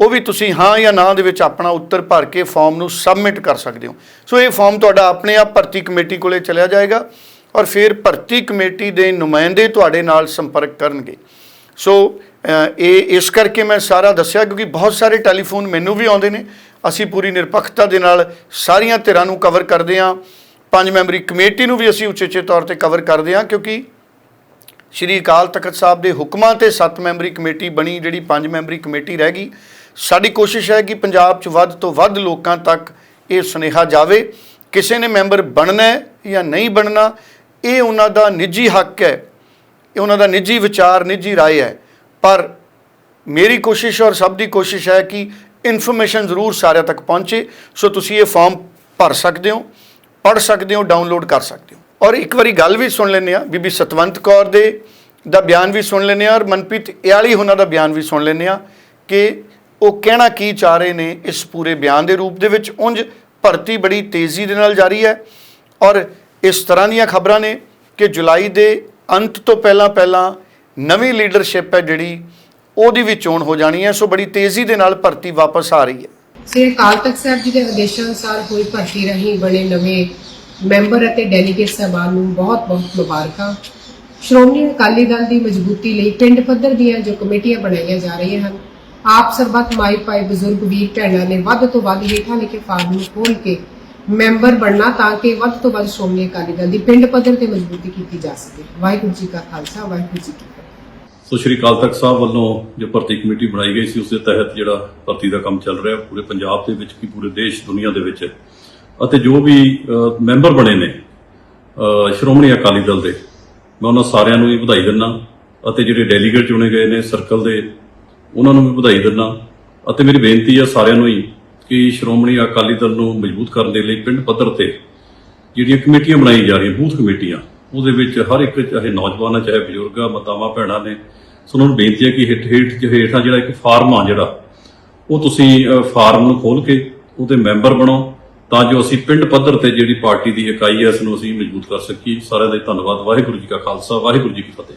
ਉਹ ਵੀ ਤੁਸੀਂ ਹਾਂ ਜਾਂ ਨਾ ਦੇ ਵਿੱਚ ਆਪਣਾ ਉੱਤਰ ਭਰ ਕੇ ਫਾਰਮ ਨੂੰ ਸਬਮਿਟ ਕਰ ਸਕਦੇ ਹੋ। ਸੋ ਇਹ ਫਾਰਮ ਤੁਹਾਡਾ ਆਪਣੇ ਆਪ ਭਰਤੀ ਕਮੇਟੀ ਕੋਲੇ ਚਲਿਆ ਜਾਏਗਾ ਔਰ ਫਿਰ ਭਰਤੀ ਕਮੇਟੀ ਦੇ ਨੁਮਾਇੰਦੇ ਤੁਹਾਡੇ ਨਾਲ ਸੰਪਰਕ ਕਰਨਗੇ। ਸੋ ਇਹ ਇਸ ਕਰਕੇ ਮੈਂ ਸਾਰਾ ਦੱਸਿਆ ਕਿਉਂਕਿ ਬਹੁਤ ਸਾਰੇ ਟੈਲੀਫੋਨ ਮੈਨੂੰ ਵੀ ਆਉਂਦੇ ਨੇ। ਅਸੀਂ ਪੂਰੀ ਨਿਰਪੱਖਤਾ ਦੇ ਨਾਲ ਸਾਰੀਆਂ ਧਿਰਾਂ ਨੂੰ ਕਵਰ ਕਰਦੇ ਹਾਂ। ਪੰਜ ਮੈਂਬਰੀ ਕਮੇਟੀ ਨੂੰ ਵੀ ਅਸੀਂ ਉਚੇਚੇ ਤੌਰ ਤੇ ਕਵਰ ਕਰਦੇ ਹਾਂ ਕਿਉਂਕਿ ਸ਼੍ਰੀ ਅਕਾਲ ਤਖਤ ਸਾਹਿਬ ਦੇ ਹੁਕਮਾਂ ਤੇ ਸੱਤ ਮੈਂਬਰੀ ਕਮੇਟੀ ਬਣੀ, ਜਿਹੜੀ ਪੰਜ ਮੈਂਬਰੀ ਕਮੇਟੀ ਰਹਿ ਗਈ। ਸਾਡੀ ਕੋਸ਼ਿਸ਼ ਹੈ ਕਿ ਪੰਜਾਬ 'ਚ ਵੱਧ ਤੋਂ ਵੱਧ ਲੋਕਾਂ ਤੱਕ ਇਹ ਸੁਨੇਹਾ ਜਾਵੇ ਕਿਸੇ ਨੇ ਮੈਂਬਰ ਬਣਨਾ ਹੈ ਜਾਂ ਨਹੀਂ ਬਣਨਾ ਇਹ ਉਹਨਾਂ ਦਾ ਨਿੱਜੀ ਹੱਕ ਹੈ ਇਹ ਉਹਨਾਂ ਦਾ ਨਿੱਜੀ ਵਿਚਾਰ ਨਿੱਜੀ رائے ਹੈ ਪਰ ਮੇਰੀ ਕੋਸ਼ਿਸ਼ ਔਰ ਸਭ ਦੀ ਕੋਸ਼ਿਸ਼ ਹੈ ਕਿ ਇਨਫੋਰਮੇਸ਼ਨ ਜ਼ਰੂਰ ਸਾਰਿਆਂ ਤੱਕ ਪਹੁੰਚੇ ਸੋ ਤੁਸੀਂ ਇਹ ਫਾਰਮ ਭਰ ਸਕਦੇ ਹੋ ਪੜ੍ਹ ਸਕਦੇ ਹੋ ਡਾਊਨਲੋਡ ਕਰ ਸਕਦੇ ਹੋ ਔਰ ਇੱਕ ਵਾਰੀ ਗੱਲ ਵੀ ਸੁਣ ਲੈਂਦੇ ਆ ਬੀਬੀ ਸਤਵੰਤ ਕੌਰ ਦੇ ਦਾ ਬਿਆਨ ਵੀ ਸੁਣ ਲੈਂਦੇ ਆ ਔਰ ਮਨਪ੍ਰੀਤ ਇਆਲੀ ਉਹਨਾਂ ਦਾ ਬਿਆਨ ਵੀ ਸੁਣ ਲੈਂਦੇ ਆ ਕਿ ਉਹ ਕਹਿਣਾ ਕੀ ਚਾਹ ਰਹੇ ਨੇ ਇਸ ਪੂਰੇ ਬਿਆਨ ਦੇ ਰੂਪ ਦੇ ਵਿੱਚ? ਉਂਝ ਭਰਤੀ ਬੜੀ ਤੇਜ਼ੀ ਦੇ ਨਾਲ ਜਾਰੀ ਹੈ ਔਰ ਇਸ ਤਰ੍ਹਾਂ ਦੀਆਂ ਖਬਰਾਂ ਨੇ ਕਿ ਜੁਲਾਈ ਦੇ ਅੰਤ ਤੋਂ ਪਹਿਲਾਂ ਪਹਿਲਾਂ ਨਵੀਂ ਲੀਡਰਸ਼ਿਪ ਹੈ ਜਿਹੜੀ, ਉਹਦੀ ਵੀ ਚੋਣ ਹੋ ਜਾਣੀ ਹੈ, ਸੋ ਬੜੀ ਤੇਜ਼ੀ ਦੇ ਨਾਲ ਭਰਤੀ ਵਾਪਸ ਆ ਰਹੀ ਹੈ। ਸ੍ਰੀ ਅਕਾਲ ਤਖਤ ਸਾਹਿਬ ਜੀ ਦੇ ਆਦੇਸ਼ਾਂ ਅਨੁਸਾਰ ਹੋਈ ਭਰਤੀ ਰਾਹੀਂ ਬਣੇ ਨਵੇਂ ਮੈਂਬਰ ਅਤੇ ਡੈਲੀਗੇਟ ਸਾਹਿਬਾਨ ਨੂੰ ਬਹੁਤ-ਬਹੁਤ ਮੁਬਾਰਕਾਂ। ਸ਼੍ਰੋਮਣੀ ਅਕਾਲੀ ਦਲ ਦੀ ਮਜ਼ਬੂਤੀ ਲਈ ਪਿੰਡ ਪੱਧਰ ਦੀਆਂ ਜੋ ਕਮੇਟੀਆਂ ਬਣਾਈਆਂ ਜਾ ਰਹੀਆਂ ਹਨ ਆਪ ਸਰਬੱਤ ਮਾਈ ਪਾਈ ਬਜ਼ੁਰਗ ਵੀਰ ਭੈਣਾਂ ਨੇ ਵੱਧ ਤੋਂ ਵੱਧ ਹੇਠਾਂ ਲਿਖੇ ਫਾਰਮ ਨੂੰ ਖੋਲ ਕੇ ਮੈਂਬਰ ਬਣਨਾ ਤਾਂ ਕਿ ਵੱਧ ਤੋਂ ਵੱਧ ਸ਼੍ਰੋਮਣੀ ਅਕਾਲੀ ਦਲ ਦੀ ਪਿੰਡ ਪੱਧਰ ਤੇ ਮਜ਼ਬੂਤੀ ਕੀਤੀ ਜਾ ਸਕੇ। ਵਾਹਿਗੁਰੂ ਜੀ ਕਾ ਖਾਲਸਾ, ਵਾਹਿਗੁਰੂ ਜੀ ਕੀ ਫਤਿਹ। ਸੋ ਸ਼੍ਰੀ ਅਕਾਲ ਤਖਤ ਸਾਹਿਬ ਵੱਲੋਂ ਜੋ ਭਰਤੀ ਕਮੇਟੀ ਬਣਾਈ ਗਈ ਸੀ, ਉਸ ਦੇ ਤਹਿਤ ਜਿਹੜਾ ਭਰਤੀ ਦਾ ਕੰਮ ਚੱਲ ਰਿਹਾ, ਪੂਰੇ ਪੰਜਾਬ ਦੇ ਵਿੱਚ ਕੀ ਪੂਰੇ ਦੇਸ਼, ਦੁਨੀਆ ਦੇ ਵਿੱਚ। ਅਤੇ ਜੋ ਵੀ ਮੈਂਬਰ ਬਣੇ ਨੇ ਸ਼੍ਰੋਮਣੀ ਅਕਾਲੀ ਦਲ ਦੇ, ਮੈਂ ਉਹਨਾਂ ਸਾਰਿਆਂ ਨੂੰ ਵੀ ਵਧਾਈ ਦਿੰਦਾ। ਅਤੇ ਜਿਹੜੇ ਡੈਲੀਗੇਟ ਚੁਣੇ ਗਏ ਨੇ ਸਰਕਲ ਦੇ ਉਹਨਾਂ ਨੂੰ ਵੀ ਵਧਾਈ ਦਿੰਦਾ। ਅਤੇ ਮੇਰੀ ਬੇਨਤੀ ਹੈ ਸਾਰਿਆਂ ਨੂੰ ਹੀ ਕਿ ਸ਼੍ਰੋਮਣੀ ਅਕਾਲੀ ਦਲ ਨੂੰ ਮਜ਼ਬੂਤ ਕਰਨ ਦੇ ਲਈ ਪਿੰਡ ਪੱਧਰ ਤੇ ਜਿਹੜੀਆਂ ਕਮੇਟੀਆਂ ਬਣਾਈ ਜਾ ਰਹੀਆਂ, ਬੂਥ ਕਮੇਟੀਆਂ, ਉਹਦੇ ਵਿੱਚ ਹਰ ਇੱਕ ਚਾਹੇ ਨੌਜਵਾਨ ਆ, ਚਾਹੇ ਬਜ਼ੁਰਗ ਆ, ਮਾਤਾਵਾਂ, ਭੈਣਾਂ ਨੇ, ਸੋ ਉਹਨਾਂ ਨੂੰ ਬੇਨਤੀ ਹੈ ਕਿ ਹੇਠ ਹੇਠ ਹੇਠਾਂ ਜਿਹੜਾ ਇੱਕ ਫਾਰਮ ਆ ਜਿਹੜਾ, ਉਹ ਤੁਸੀਂ ਫਾਰਮ ਨੂੰ ਖੋਲ ਕੇ ਉਹਦੇ ਮੈਂਬਰ ਬਣੋ, ਤਾਂ ਜੋ ਅਸੀਂ ਪਿੰਡ ਪੱਧਰ ਤੇ ਜਿਹੜੀ ਪਾਰਟੀ ਦੀ ਇਕਾਈ ਹੈ ਇਸ ਨੂੰ ਅਸੀਂ ਮਜ਼ਬੂਤ ਕਰ ਸਕੀਏ। ਸਾਰਿਆਂ ਦਾ ਹੀ ਧੰਨਵਾਦ। ਵਾਹਿਗੁਰੂ ਜੀ ਕਾ ਖਾਲਸਾ, ਵਾਹਿਗੁਰੂ ਜੀ ਕੀ ਫਤਿਹ।